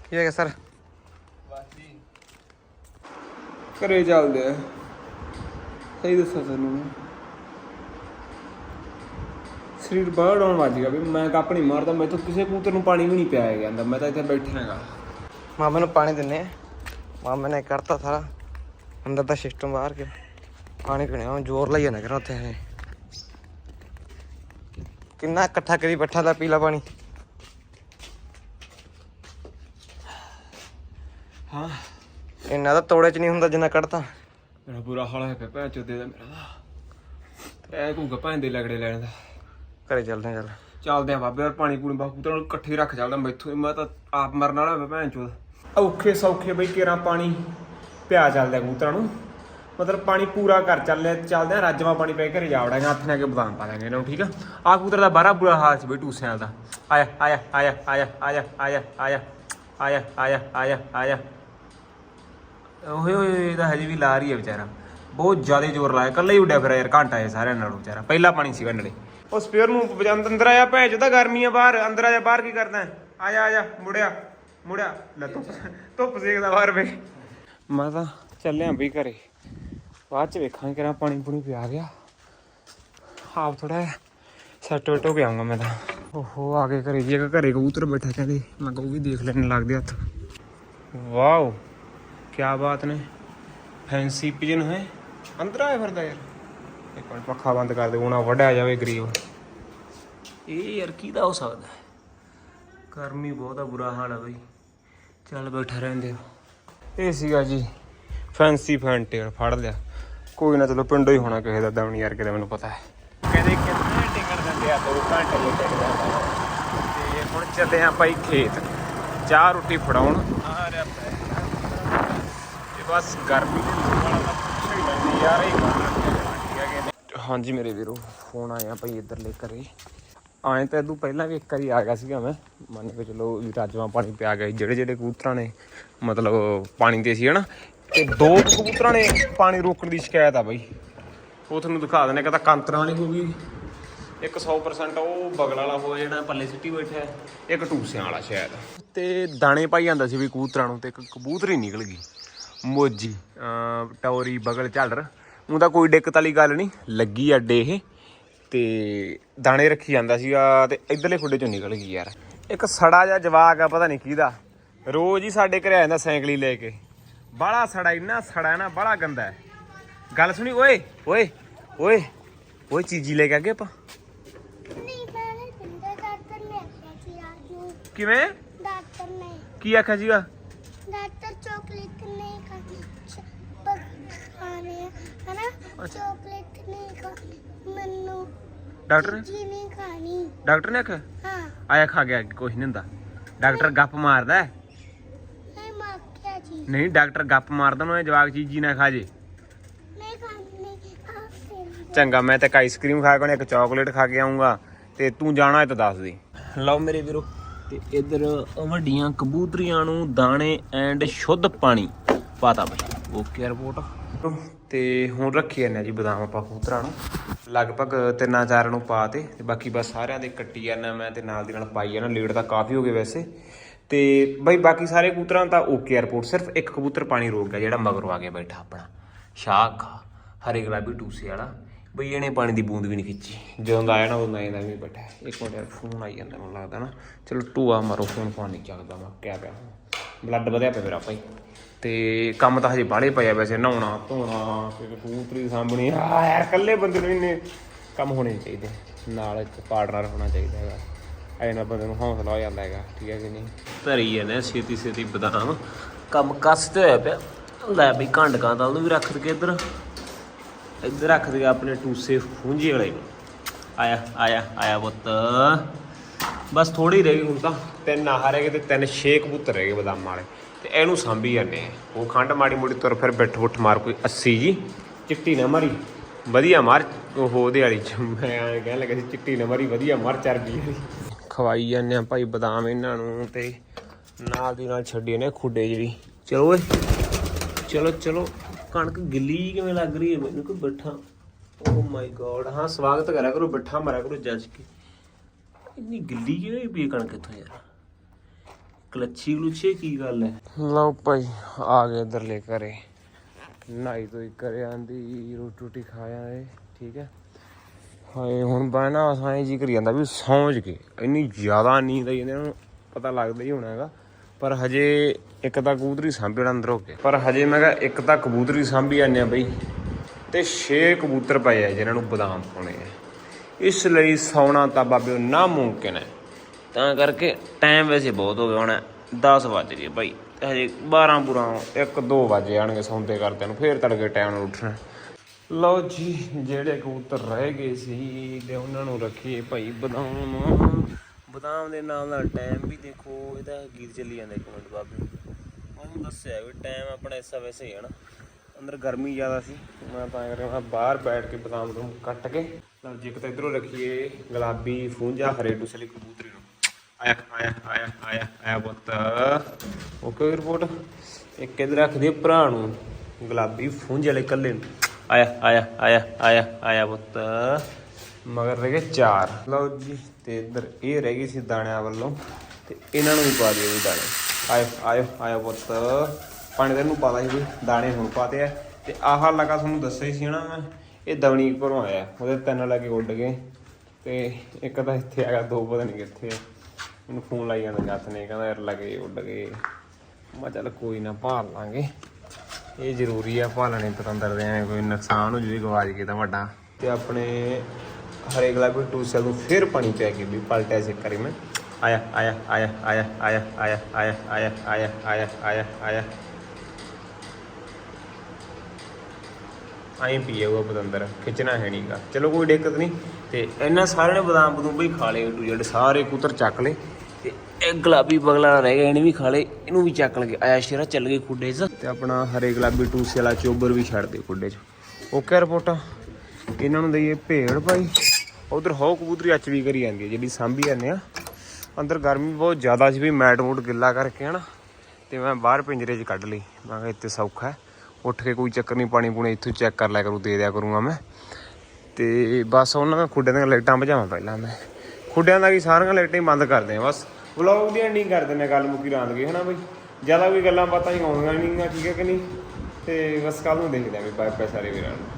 ਕੀ ਹੈ ਸਰ? ਘਰੇ ਚੱਲਦੇ ਆ। ਸਹੀ ਦੱਸਾਂ ਤੈਨੂੰ ਮੈਂ। ਸਰੀਰ ਬਾਹਰ ਡਾਉਣ ਵੱਜ ਗਿਆ ਵੀ ਮੈਂ ਕੱਪ ਨਹੀਂ ਮਾਰਦਾ ਮੈਂ ਤਾਂ ਕਿਸੇ ਕੂਤਰ ਨੂੰ ਪਾਣੀ ਵੀ ਨਹੀਂ ਪਿਆਇਆ ਜਾਂਦਾ ਮੈਂ ਤਾਂ ਇੱਥੇ ਬੈਠਾ ਹੈਗਾ। ਮਾਮੇ ਨੂੰ ਪਾਣੀ ਦਿੰਨੇ ਮਾਮੇ ਨੇ ਕਰਤਾ ਸਾਰਾ। ਅੰਦਰ ਦਾ ਸਿਸਟਮ ਬਾਹਰ ਕੇ ਪਾਣੀ ਪੀਣੇ ਜ਼ੋਰ ਲਾਈ ਜਾਣਾ ਕਰ ਉੱਥੇ ਇਹ। ਕਿੰਨਾ ਇਕੱਠਾ ਕਰੀ ਬੱਠਾ ਦਾ ਪੀਲਾ ਪਾਣੀ। ਹਾਂ। ਇੰਨਾ ਤਾਂ ਤੋੜੇ ਚ ਨਹੀਂ ਹੁੰਦਾ ਜਿੰਨਾ ਕੱਢਤਾ ਮੇਰਾ ਬੁਰਾ ਹਾਲ ਹੈ ਪਿਆ ਭੈਣ ਚੋਦੇ ਦਾ ਮੇਰਾ ਦਾ ਐ ਕੂਗਾ ਭੈਣ ਦੇ ਲਗੜੇ ਲੈਣ ਦਾ ਘਰੇ ਚੱਲਦੇ ਆ ਚੱਲ ਚੱਲਦੇ ਆ ਬਾਬੇ ਯਾਰ ਪਾਣੀ ਪੂਣੀ ਬਾਹੂ ਕੂਤਰਾਂ ਨੂੰ ਇਕੱਠੇ ਰੱਖ ਚੱਲਦਾ ਮੈਥੋਂ ਮੈਂ ਤਾਂ ਆਪ ਮਰਨ ਵਾਲਾ ਹੋਇਆ ਭੈਣ ਚੋਦ ਔਖੇ ਸੌਖੇ ਬਈ ਕੇਰਾ ਪਾਣੀ ਪਿਆ ਚੱਲਦਾ ਕਬੂਤਰਾਂ ਨੂੰ ਮਤਲਬ ਪਾਣੀ ਪੂਰਾ ਕਰ ਚੱਲਿਆ ਚੱਲਦੇ ਆ ਰਾਜਵਾ ਪਾਣੀ ਪੈ ਕੇ ਘਰੇ ਜਾ ਵੜਾਂਗੇ ਹੱਥ ਨਾਲ ਕੇ ਬਦਾਮ ਪਾ ਦਾਂਗੇ ਇਹਨਾਂ ਨੂੰ ਠੀਕ ਆ ਆ ਕਬੂਤਰ ਦਾ ਬਾਰਾ ਬੁਰਾ ਹਾਲ ਸੀ ਬਈ ਟੂਸਿਆਂ ਦਾ ਆਇਆ ਆਇਆ ਆਇਆ ਆਇਆ ਆਇਆ ਆਇਆ ਆਇਆ ਆਇਆ ਆਇਆ ਆਇਆ ਆਇਆ ਓਏ ਓਏ ਇਹਦਾ ਹਜੇ ਵੀ ਲਾ ਰਹੀ ਹੈ ਵਿਚਾਰਾ। ਬਹੁਤ ਜ਼ਿਆਦਾ ਜ਼ੋਰ ਲਾਇਆ। ਕੱਲਾ ਹੀ ਉੱਡਿਆ ਫਿਰ ਯਾਰ, ਘੰਟਾ ਇਹ ਸਾਰਿਆਂ ਨਾਲੋਂ ਵਿਚਾਰਾ। ਪਹਿਲਾ ਪਾਣੀ ਸੀਗਾ ਨੇੜੇ ਉਹ ਸਪੇਅਰ ਨੂੰ ਵਜੰਦ ਅੰਦਰ ਆਇਆ ਭੈਣ ਚੋਦਾ ਗਰਮੀ ਆ ਬਾਹਰ। ਅੰਦਰ ਆ ਜਾ, ਬਾਹਰ ਕੀ ਕਰਦਾ ਆ ਜਾ ਆ ਜਾ, ਮੁੜਿਆ ਮੁੜਿਆ। ਲੈ ਧੁੱਪ ਧੁੱਪ ਸੇਕਦਾ ਬਾਹਰ ਵੇ। ਮੈਂ ਤਾਂ ਚੱਲਿਆ ਬਈ ਘਰੇ। ਬਾਅਦ ਚ ਵੇਖਾਂਗੇ ਕਿਹੜਾ ਪਾਣੀ ਪੂਣੀ ਪਿਆ ਗਿਆ। ਆਪ ਥੋੜਾ ਸੈਟ ਵਟ ਹੋ ਕੇ ਆਉਂਗਾ ਮੈਂ ਤਾਂ। ਓਹੋ, ਆ ਕੇ ਘਰੇ ਜੀ ਘਰੇ ਕਬੂਤਰ ਬੈਠਾ ਕਹਿੰਦੇ। ਮੈਂ ਕਹੂ ਵੀ ਦੇਖ ਲੈਣ ਲੱਗਦੇ ਹੱਥ। ਵਾਓ। ਕੀ ਬਾਤ ਨੇ। ਫੈਂਸੀ ਪਿਜਨ ਹੈ। ਅੰਦਰ ਆਇਆ ਫਿਰਦਾ ਯਾਰ। ਇੱਕ ਮਿੰਟ ਪੱਖਾ ਬੰਦ ਕਰ ਦੇ ਉਹਨਾਂ ਵੱਢਿਆ ਜਾਵੇ ਗਰੀਬ। ਇਹ ਯਾਰ ਕਿਹਦਾ ਹੋ ਸਕਦਾ ਹੈ? ਗਰਮੀ ਬਹੁਤ ਆ ਬੁਰਾ ਹਾਲ ਆ ਬਈ। ਚੱਲ ਬੈਠਾ ਰਹਿੰਦੇ ਇਹ ਸੀਗਾ ਜੀ ਫੈਂਸੀ ਫੈਂਟੇਰ ਫੜ ਲਿਆ। ਕੋਈ ਨਾ ਚਲੋ ਪਿੰਡੋਂ ਹੀ ਹੋਣਾ ਕਿਸੇ ਦਾ ਦਮਨ ਯਾਰ ਕਿਤੇ ਮੈਨੂੰ ਪਤਾ ਹੈ। ਕਹਿੰਦੇ ਕਿੰਨੇ ਟਿਕਣ ਦਿੰਦੇ ਆ ਦੋ ਘੰਟੇ ਲਈ ਟਿਕਦਾ ਤੇ ਹੁਣ ਚੱਲੇ ਆ ਭਾਈ ਖੇਤ। ਚਾਹ ਰੋਟੀ ਫੜਾਉਣ। ਆ ਰਿਹਾ ਬਸ ਗਰਮੀ ਦੇ ਨਾਲ ਤਾਂ ਲੈਂਦੀ ਯਾਰ ਇਹ ਹਾਂਜੀ ਮੇਰੇ ਵੀਰੋ ਫੋਨ ਆਇਆ ਭਾਈ ਇੱਧਰਲੇ ਘਰੇ। ਆਏ ਤਾਂ ਇਦੋਂ ਪਹਿਲਾਂ ਵੀ ਇੱਕ ਵਾਰੀ ਆ ਗਿਆ ਸੀਗਾ ਮੈਂ। ਮੰਨ ਕੇ ਚਲੋ ਵੀ ਰਾਜਵਾ ਪਾਣੀ ਪਿਆ ਗਿਆ ਜਿਹੜੇ ਜਿਹੜੇ ਕਬੂਤਰਾਂ ਨੇ, ਮਤਲਬ ਪਾਣੀ ਤੇ ਸੀ, ਹਨਾ? ਤੇ ਦੋ ਕਬੂਤਰਾਂ ਨੇ ਪਾਣੀ ਰੋਕਣ ਦੀ ਸ਼ਿਕਾਇਤ ਆ ਬਾਈ। ਉਹ ਤੁਹਾਨੂੰ ਦਿਖਾ ਦਿੰਦੇ ਇੱਕ ਤਾਂ ਕਾਂਤਰਾਂ ਵਾਲੀ ਹੋ ਗਈ, ਇੱਕ 100% ਉਹ ਬਗਲ ਵਾਲਾ ਹੋਇਆ ਜਿਹੜਾ ਪੱਲੇ ਸਿੱਟੀ ਬੈਠਾ ਇੱਕ ਟੂਸਿਆਂ ਵਾਲਾ ਸ਼ਾਇਦ। ਤੇ ਦਾਣੇ ਪਾਈ ਜਾਂਦਾ ਸੀ ਵੀ ਕਬੂਤਰਾਂ ਨੂੰ ਤੇ ਇੱਕ ਕਬੂਤਰ ਹੀ ਨਿਕਲ ਗਈ। ਮੋਜੀ। ਟੌਰੀ ਬਗਲ ਝਾਲਰ ਉਹਦਾ ਕੋਈ ਦਿੱਕਤ ਵਾਲੀ ਗੱਲ ਨਹੀਂ। ਲੱਗੀ ਅੱਡੇ ਇਹ। ਤੇ ਦਾਣੇ ਰੱਖੀ ਜਾਂਦਾ ਸੀਗਾ ਤੇ ਇਧਰਲੇ ਖੁੱਡੇ ਚੋਂ ਨਿਕਲ ਗਈ ਯਾਰ। ਇੱਕ ਸੜਾ ਜਿਹਾ ਜਵਾਕ ਆ ਪਤਾ ਨਹੀਂ ਕਿਹਦਾ। ਰੋਜ਼ ਹੀ ਸਾਡੇ ਘਰੇ ਆ ਜਾਂਦਾ ਸਾਈਕਲੀ ਲੈ ਕੇ। ਬਾਹਲਾ ਸੜਾ ਇੰਨਾ ਸੜਾ ਹੈ ਨਾ ਬਾਹਲਾ ਗੰਦਾ ਹੈ। ਗੱਲ ਸੁਣੀ ਓਏ ਓਏ ਓਏ ਓਏ ਚੀਜ਼ੀ ਲੈ ਕੇ ਆ ਗਏ ਆਪਾਂ। ਕਿਵੇਂ? ਡਾਕਟਰ ਨੇ। ਕੀ ਆਖਿਆ ਸੀਗਾ? ਖਾਣੇ ਆ, ਹਨਾ? ਚਾਕਲੇਟ ਨਹੀਂ ਖਾਣੀ ਮੈਨੂੰ ਡਾਕਟਰ? ਨੇ ਜੀ ਨਹੀਂ ਖਾਣੀ। ਡਾਕਟਰ ਨੇ ਆਖਿਆ? ਹਾਂ। ਆਇਆ ਖਾ ਗਿਆ ਕੁਝ ਨਹੀਂ ਹੁੰਦਾ। ਡਾਕਟਰ ਗੱਪ ਮਾਰਦਾ ਹੈ। ਨਹੀਂ ਜੀ। ਨਹੀਂ ਡਾਕਟਰ ਗੱਪ ਮਾਰਦਾ ਨੂੰ ਜਵਾਕ ਚੀਜ਼ੀ ਨਾ ਖਾ ਜੇ। ਨਹੀਂ ਖਾਣੀ ਆ ਫਿਰ ਚੰਗਾ ਮੈਂ ਤਾਂ ਇੱਕ ਆਈਸਕ੍ਰੀਮ ਖਾ ਕੇ ਆਉਣਾ, ਇੱਕ ਚਾਕਲੇਟ ਖਾ ਕੇ ਆਉਂਗਾ ਤੇ ਤੂੰ ਜਾਣਾ ਹੈ ਤਾਂ ਦੱਸ ਦੇ। ਲਓ ਮੇਰੇ ਵੀਰੋ ਤੇ ਇੱਧਰ ਵੱਡੀਆਂ ਕਬੂਤਰੀਆਂ ਨੂੰ ਦਾਣੇ ਐਂਡ ਸ਼ੁੱਧ ਪਾਣੀ ਪਾਤਾ ਬਈ। ਓਕੇ ਰਿਪੋਰਟ ਤੇ ਹੁਣ ਰੱਖੀ ਜਾਂਦੇ ਆ ਜੀ ਬਦਾਮ ਆਪਾਂ ਕਬੂਤਰਾਂ ਨੂੰ। ਲਗਭਗ ਤਿੰਨਾਂ ਚਾਰਾਂ ਨੂੰ ਪਾ ਤੇ ਬਾਕੀ ਬਸ ਸਾਰਿਆਂ ਦੇ ਕੱਟੀ ਜਾਂਦਾ ਮੈਂ ਤੇ ਨਾਲ ਦੀ ਨਾਲ ਪਾਈ ਜਾਂਦਾ, ਲੇਟ ਤਾਂ ਕਾਫੀ ਹੋ ਗਏ ਵੈਸੇ। ਤੇ ਬਈ ਬਾਕੀ ਸਾਰੇ ਕਬੂਤਰਾਂ ਦਾ ਓਕੇ ਰਿਪੋਰਟ ਸਿਰਫ ਇੱਕ ਕਬੂਤਰ ਪਾਣੀ ਰੋਕ ਗਿਆ ਜਿਹੜਾ ਮਗਰੋਂ ਆ ਕੇ ਬੈਠਾ ਆਪਣਾ। ਸ਼ਾਖ ਹਰੇ ਗੁਲਾਬੀ ਟੂਸੇ ਵਾਲਾ। ਬਈ ਇਹਨੇ ਪਾਣੀ ਦੀ ਬੂੰਦ ਵੀ ਨਹੀਂ ਖਿੱਚੀ। ਜਦੋਂ ਦਾ ਆਇਆ ਨਾ ਉਦੋਂ ਆਇਆ ਦਾ ਵੀ ਬੈਠਾ। ਇੱਕ ਮਿੰਟ ਯਾਰ ਫੋਨ ਆਈ ਜਾਂਦਾ ਮੈਨੂੰ ਲੱਗਦਾ ਨਾ। ਚਲੋ ਟੂਆ ਮਾਰੋ ਫੋਨ ਫੋਨ ਨਹੀਂ ਚੱਕਦਾ ਮੈਂ, ਕਿਆ ਪਿਆ। ਬਲੱਡ ਵਧਿਆ ਪਿਆ ਮੇਰਾ ਭਾਈ। ਤੇ ਕੰਮ ਤਾਂ ਹਜੇ ਬਾਹਲੇ ਪਿਆ ਵੈਸੇ, ਨਹਾਉਣਾ, ਧੋਣਾ, ਫਿਰ ਕਬੂਤਰੀ ਸਾਹਮਣੇ ਆ ਯਾਰ, ਇਕੱਲੇ ਬੰਦੇ ਨੂੰ ਇੰਨੇ ਕੰਮ ਹੋਣੇ ਨਹੀਂ ਚਾਹੀਦੇ। ਨਾਲ ਇੱਕ ਪਾਰਟਨਰ ਹੋਣਾ ਚਾਹੀਦਾ ਹੈਗਾ। ਐ ਨਾ ਬੰਦੇ ਨੂੰ ਹੌਸਲਾ ਹੋ ਜਾਂਦਾ ਹੈਗਾ, ਠੀਕ ਹੈ ਕਿ ਨਹੀਂ? ਧਰੀ ਜਾਂਦੇ ਛੇਤੀ ਛੇਤੀ ਬਦਾਮ। ਕੰਮ ਕੱਸਤੇ ਹੋਇਆ ਪਿਆ। ਲੈ ਬਈ ਘੰਡਕਾਂ ਦਾ ਉਹਨੂੰ ਵੀ ਰੱਖ ਦੇ ਇੱਧਰ। ਇੱਧਰ ਰੱਖ ਦੇ ਆਪਣੇ ਟੂਸੇ ਫੂੰਜੀ ਵਾਲੇ ਨੂੰ। ਆਇਆ ਆਇਆ ਆਇਆ ਪੁੱਤ। ਬਸ ਥੋੜੀ ਰਹਿ ਗਈ ਹੁਣ ਤਾਂ। ਤਿੰਨ ਆਹ ਰਹਿ ਗਏ ਤੇ ਤਿੰਨ ਛੇ ਕਬੂਤਰ ਰਹਿ ਗਏ ਬਦਾਮ ਵਾਲੇ। ਤੇ ਇਹਨੂੰ ਸਾਂਭੀ ਜਾਂਦੇ ਆ। ਉਹ ਖੰਡ ਮਾੜੀ ਮੋੜੀ ਤੁਰ ਫਿਰ ਬਿੱਠ ਬੁੱਠ ਮਾਰ ਕੋਈ 80 ਜੀ। ਚਿੱਟੀ ਨਾ ਮਾਰੀ। ਵਧੀਆ ਮਾਰ। ਉਹ ਉਹਦੇ ਵਾਲੀ ਮੈਂ ਕਹਿਣ ਲੱਗਾ ਸੀ, ਚਿੱਟੀ ਨਾ ਮਾਰੀ, ਵਧੀਆ ਮਾਰ ਚਰਬੀ ਵਾਲੀ ਖਵਾਈ ਜਾਂਦੇ ਆ ਭਾਈ ਬਦਾਮ ਇਹਨਾਂ ਨੂੰ ਤੇ ਨਾਲ ਦੀ ਨਾਲ ਛੱਡੀ ਨੇ ਖੁੱਡੇ ਜਿਹੜੀ। ਚਲੋ ਓਏ। ਚਲੋ ਚਲੋ। ਕਣਕ ਗਿੱਲੀ ਕਿਵੇਂ ਲੱਗ ਰਹੀ ਹੈ? ਮੈਨੂੰ ਕੋਈ ਬੱਠਾ। ਓ ਮਾਈ ਗੋਡ ਹਾਂ, ਸਵਾਗਤ ਕਰਿਆ ਕਰੋ, ਬੱਠਾ ਮਰਿਆ ਕਰੋ ਜੱਜ ਕੇ। ਇੰਨੀ ਗਿੱਲੀ ਕਿਵੇਂ ਪਈ ਕਣਕ ਇੱਥੋਂ ਯਾਰ? ਕਲੱਛੀ ਗਲੂਛੀ ਕੀ ਗੱਲ ਹੈ? ਲਓ ਭਾਈ, ਆ ਗਏ ਇਧਰਲੇ ਘਰੇ। ਨਾਈ ਤੋਂ ਹੀ ਘਰੇ ਰੋਟੀ ਰੋਟੀ ਖਾਇਆ ਏ ਠੀਕ ਹੈ? ਹਾਏ, ਹੁਣ ਬਾਣਾ ਸਾਂ ਜੀ ਕਰੀ ਜਾਂਦਾ ਵੀ ਸੌਂਜ ਕੇ। ਇੰਨੀ ਜ਼ਿਆਦਾ ਨੀਂਦ ਆਈ ਇਹਨਾਂ ਨੂੰ ਪਤਾ ਲੱਗਦਾ ਹੀ ਹੋਣਾ ਹੈਗਾ। ਪਰ ਹਜੇ ਇੱਕ ਤਾਂ ਕਬੂਤਰੀ ਸਾਂਭੀ ਅੰਦਰ ਹੋ ਕੇ। ਪਰ ਹਜੇ ਮੈਂ ਕਿਹਾ ਇੱਕ ਤਾਂ ਕਬੂਤਰੀ ਸਾਂਭੀ ਜਾਂਦੇ ਆ ਬਈ। ਤੇ ਛੇ ਕਬੂਤਰ ਪਏ ਆ ਜਿਨ੍ਹਾਂ ਨੂੰ ਬਦਾਮ ਪਾਉਣੇ ਆ। ਇਸ ਲਈ ਸੌਣਾ ਤਾਂ ਬਾਬੇ ਨਾ ਮੁਮਕਿਨ ਹੈ। ਤਾਂ ਕਰਕੇ ਟਾਈਮ ਵੈਸੇ ਬਹੁਤ ਹੋ ਗਿਆ ਹੁਣ 10 ਵੱਜ ਗਏ ਭਾਈ ਹਜੇ 12 ਪੂਰਾ 1 2 ਵਜੇ ਆਣਗੇ ਸੌਂਦੇ ਕਰਦਿਆਂ ਨੂੰ, ਫੇਰ ਤੜਕੇ ਟਾਈਮ ਨਾਲ ਉੱਠਣਾ। ਲਓ ਜੀ, ਜਿਹੜੇ ਕਬੂਤਰ ਰਹਿ ਗਏ ਸੀ, ਤੇ ਉਹਨਾਂ ਨੂੰ ਰੱਖੀਏ ਭਾਈ ਬਦਾਮ। ਬਦਾਮ ਦੇ ਨਾਲ ਨਾਲ ਟਾਈਮ ਵੀ ਦੇਖੋ ਇਹਦਾ ਗੀਤ ਚੱਲੀ ਜਾਂਦਾ ਇੱਕ ਮਿੰਟ ਬਾਬੇ ਉਹਨੂੰ ਦੱਸਿਆ ਵੀ ਟਾਈਮ ਆਪਣਾ ਇਸਾ ਵੈਸੇ ਹੀ ਹੈ ਨਾ। ਅੰਦਰ ਗਰਮੀ ਜ਼ਿਆਦਾ ਸੀ, ਮੈਂ ਤਾਂ ਕਰਕੇ ਮੈਂ ਬਾਹਰ ਬੈਠ ਕੇ ਬਦਾਮ ਨੂੰ ਕੱਟ ਕੇ, ਲਓ ਜੀ, ਇੱਕ ਤਾਂ ਇਧਰੋਂ ਰੱਖੀਏ ਗੁਲਾਬੀ ਫੂੰਜਾ ਹਰੇ ਡੁਸਲੀ ਕਬੂਤਰੀ ਆਇਆ ਆਇਆ ਆਇਆ ਆਇਆ ਆਇਆ ਪੁੱਤ। ਓਕੇ ਰਿਪੋਰਟ ਇੱਕ ਇਧਰ ਰੱਖ ਦੇ ਭਰਾ ਨੂੰ। ਗੁਲਾਬੀ ਫੂੰਜ ਵਾਲੇ ਕੱਲੇ ਨੂੰ। ਆਇਆ ਆਇਆ ਆਇਆ ਆਇਆ ਆਇਆ ਪੁੱਤ। ਮਗਰ ਰਹਿ ਗਏ ਚਾਰ। ਲਓ ਜੀ, ਤੇ ਇਧਰ ਇਹ ਰਹਿ ਗਈ ਸੀ ਦਾਣਿਆਂ ਵੱਲੋਂ। ਤੇ ਇਹਨਾਂ ਨੂੰ ਵੀ ਪਾ ਦਿਓ ਵੀ ਦਾਣੇ। ਆਇਓ ਆਇਓ ਆਇਓ ਪੁੱਤ। ਪਾਣੀ ਦੇ ਨੂੰ ਪਾਦਾ ਸੀ ਵੀ ਦਾਣੇ ਹੁਣ ਪਾਤੇ ਆ। ਤੇ ਆਹ ਲਗਾ ਤੁਹਾਨੂੰ ਦੱਸਿਆ ਸੀ ਨਾ ਮੈਂ। ਇਹ ਦਵਣੀ ਘਰੋਂ ਆਇਆ। ਉਹਦੇ ਤਿੰਨ ਲੱਗੇ ਉੱਡ ਗਏ। ਤੇ ਇੱਕ ਤਾਂ ਇੱਥੇ ਹੈਗਾ ਦੋ ਪਤਾ ਨਹੀਂ ਕਿੱਥੇ ਆ। ਮੈਨੂੰ ਫੋਨ ਲਾਈ ਜਾਂਦਾ ਜੱਸ ਨੇ ਕਹਿੰਦਾ ਯਾਰ ਲੱਗੇ ਉੱਡ ਗਏ ਮੈਂ ਕਿਹਾ ਚੱਲ ਕੋਈ ਨਾ ਭਾਲ ਲਾਂਗੇ ਇਹ ਜ਼ਰੂਰੀ ਆ ਭਾਲਣੇ ਪਤੰਦਰ ਦੇ ਐਵੇਂ ਕੋਈ ਨੁਕਸਾਨ ਹੋ ਜੂਗੀ ਗਵਾਚ ਕੇ ਤਾਂ ਵੱਡਾ ਤੇ ਆਪਣੇ ਹਰੇ ਗੁਲਾਬੀ ਟੂਸਲ ਨੂੰ ਫਿਰ ਪਾਣੀ ਪੈ ਕੇ ਵੀ ਪਲਟਿਆ ਸੀ ਕਰੀ ਮੈਂ ਆਇਆ ਆਇਆ ਆਇਆ ਆਇਆ ਆਇਆ ਆਇਆ ਆਇਆ ਆਇਆ ਆਇਆ ਆਇਆ ਆਇਆ ਆਇਆ ਆਈ ਪੀਏ ਉਹ ਪਤੰਦਰ ਖਿੱਚਣਾ ਹੈ ਨਹੀਂਗਾ ਚਲੋ ਕੋਈ ਦਿੱਕਤ ਨਹੀਂ ਤੇ ਇਹਨਾਂ ਸਾਰਿਆਂ ਨੇ ਬਦਾਮ ਬਦੂਮ ਵੀ ਖਾ ਲਏ ਟੂ ਜਿਹੜੇ ਸਾਰੇ ਕੁਤਰ ਚੱਕ ਲਏ ਤੇ ਇਹ ਗੁਲਾਬੀ ਬਗਲਾ ਰਹਿ ਗਿਆ ਇਹਨੇ ਵੀ ਖਾ ਲਏ, ਇਹਨੂੰ ਵੀ ਚੱਕ ਲਗੇ। ਆਇਆ ਸ਼ੇਰਾ, ਚੱਲ ਗਏ ਖੁੱਡੇ 'ਚ। ਤੇ ਆਪਣਾ ਹਰੇ ਗੁਲਾਬੀ ਟੂਸੇ ਵਾਲਾ ਚੋਬਰ ਵੀ ਛੱਡ ਦੇ ਖੁੱਡੇ 'ਚ। ਓਕੇ ਰਿਪੋਰਟਾਂ। ਇਹਨਾਂ ਨੂੰ ਦਈਏ ਭੇੜ ਭਾਈ। ਉਧਰ ਹੋ ਕਬੂਤਰੀ ਅੱਚ ਵੀ ਕਰੀ ਜਾਂਦੀ ਹੈ, ਜਿਹੜੀ ਸਾਂਭੀ ਜਾਂਦੇ ਆ। ਅੰਦਰ ਗਰਮੀ ਬਹੁਤ ਜ਼ਿਆਦਾ ਸੀ ਵੀ ਮੈਟ ਮੂਟ ਗਿੱਲਾ ਕਰਕੇ ਹਨਾ। ਤੇ ਮੈਂ ਬਾਹਰ ਪਿੰਜਰੇ 'ਚ ਕੱਢ ਲਈ। ਮੈਂ ਕਿਹਾ ਇੱਥੇ ਸੌਖਾ ਹੈ। ਉੱਠ ਕੇ ਕੋਈ ਚੱਕਰ ਨਹੀਂ ਪਾਣੀ ਪੂਣੀ ਇੱਥੋਂ ਚੈੱਕ ਕਰ ਲਿਆ ਕਰੂ, ਦੇ ਦਿਆ ਕਰੂੰਗਾ ਮੈਂ। ਤੇ ਬਸ ਉਹਨਾਂ ਦਾ ਖੁੱਡੇ ਦੀਆਂ ਲਾਈਟਾਂ ਭਜਾਵਾਂ ਪਹਿਲਾਂ ਮੈਂ। ਖੁੱਡਿਆਂ ਦਾ ਵੀ ਸਾਰੀਆਂ ਲਾਈਟਾਂ ਹੀ ਬੰਦ ਕਰਦੇ ਆ, ਬਸ। ਵਲੌਗ ਦੀ ਐਂਡਿੰਗ ਕਰ ਦਿੰਦੇ ਗੱਲ ਮੁੱਕੀ ਰਾਂਦ ਗਏ ਹਨਾ ਬਈ? ਜ਼ਿਆਦਾ ਕੋਈ ਗੱਲਾਂ ਬਾਤਾਂ ਹੀ ਆਉਂਦੀਆਂ ਨਹੀਂ ਠੀਕ ਹੈ ਕਿ ਨਹੀਂ? ਤੇ ਬਸ ਕੱਲ ਨੂੰ ਦੇਖਦੇ ਆ ਵੀ ਬਾਏ ਬਾਏ ਸਾਰੇ ਵੀਰਾਂ ਨੂੰ।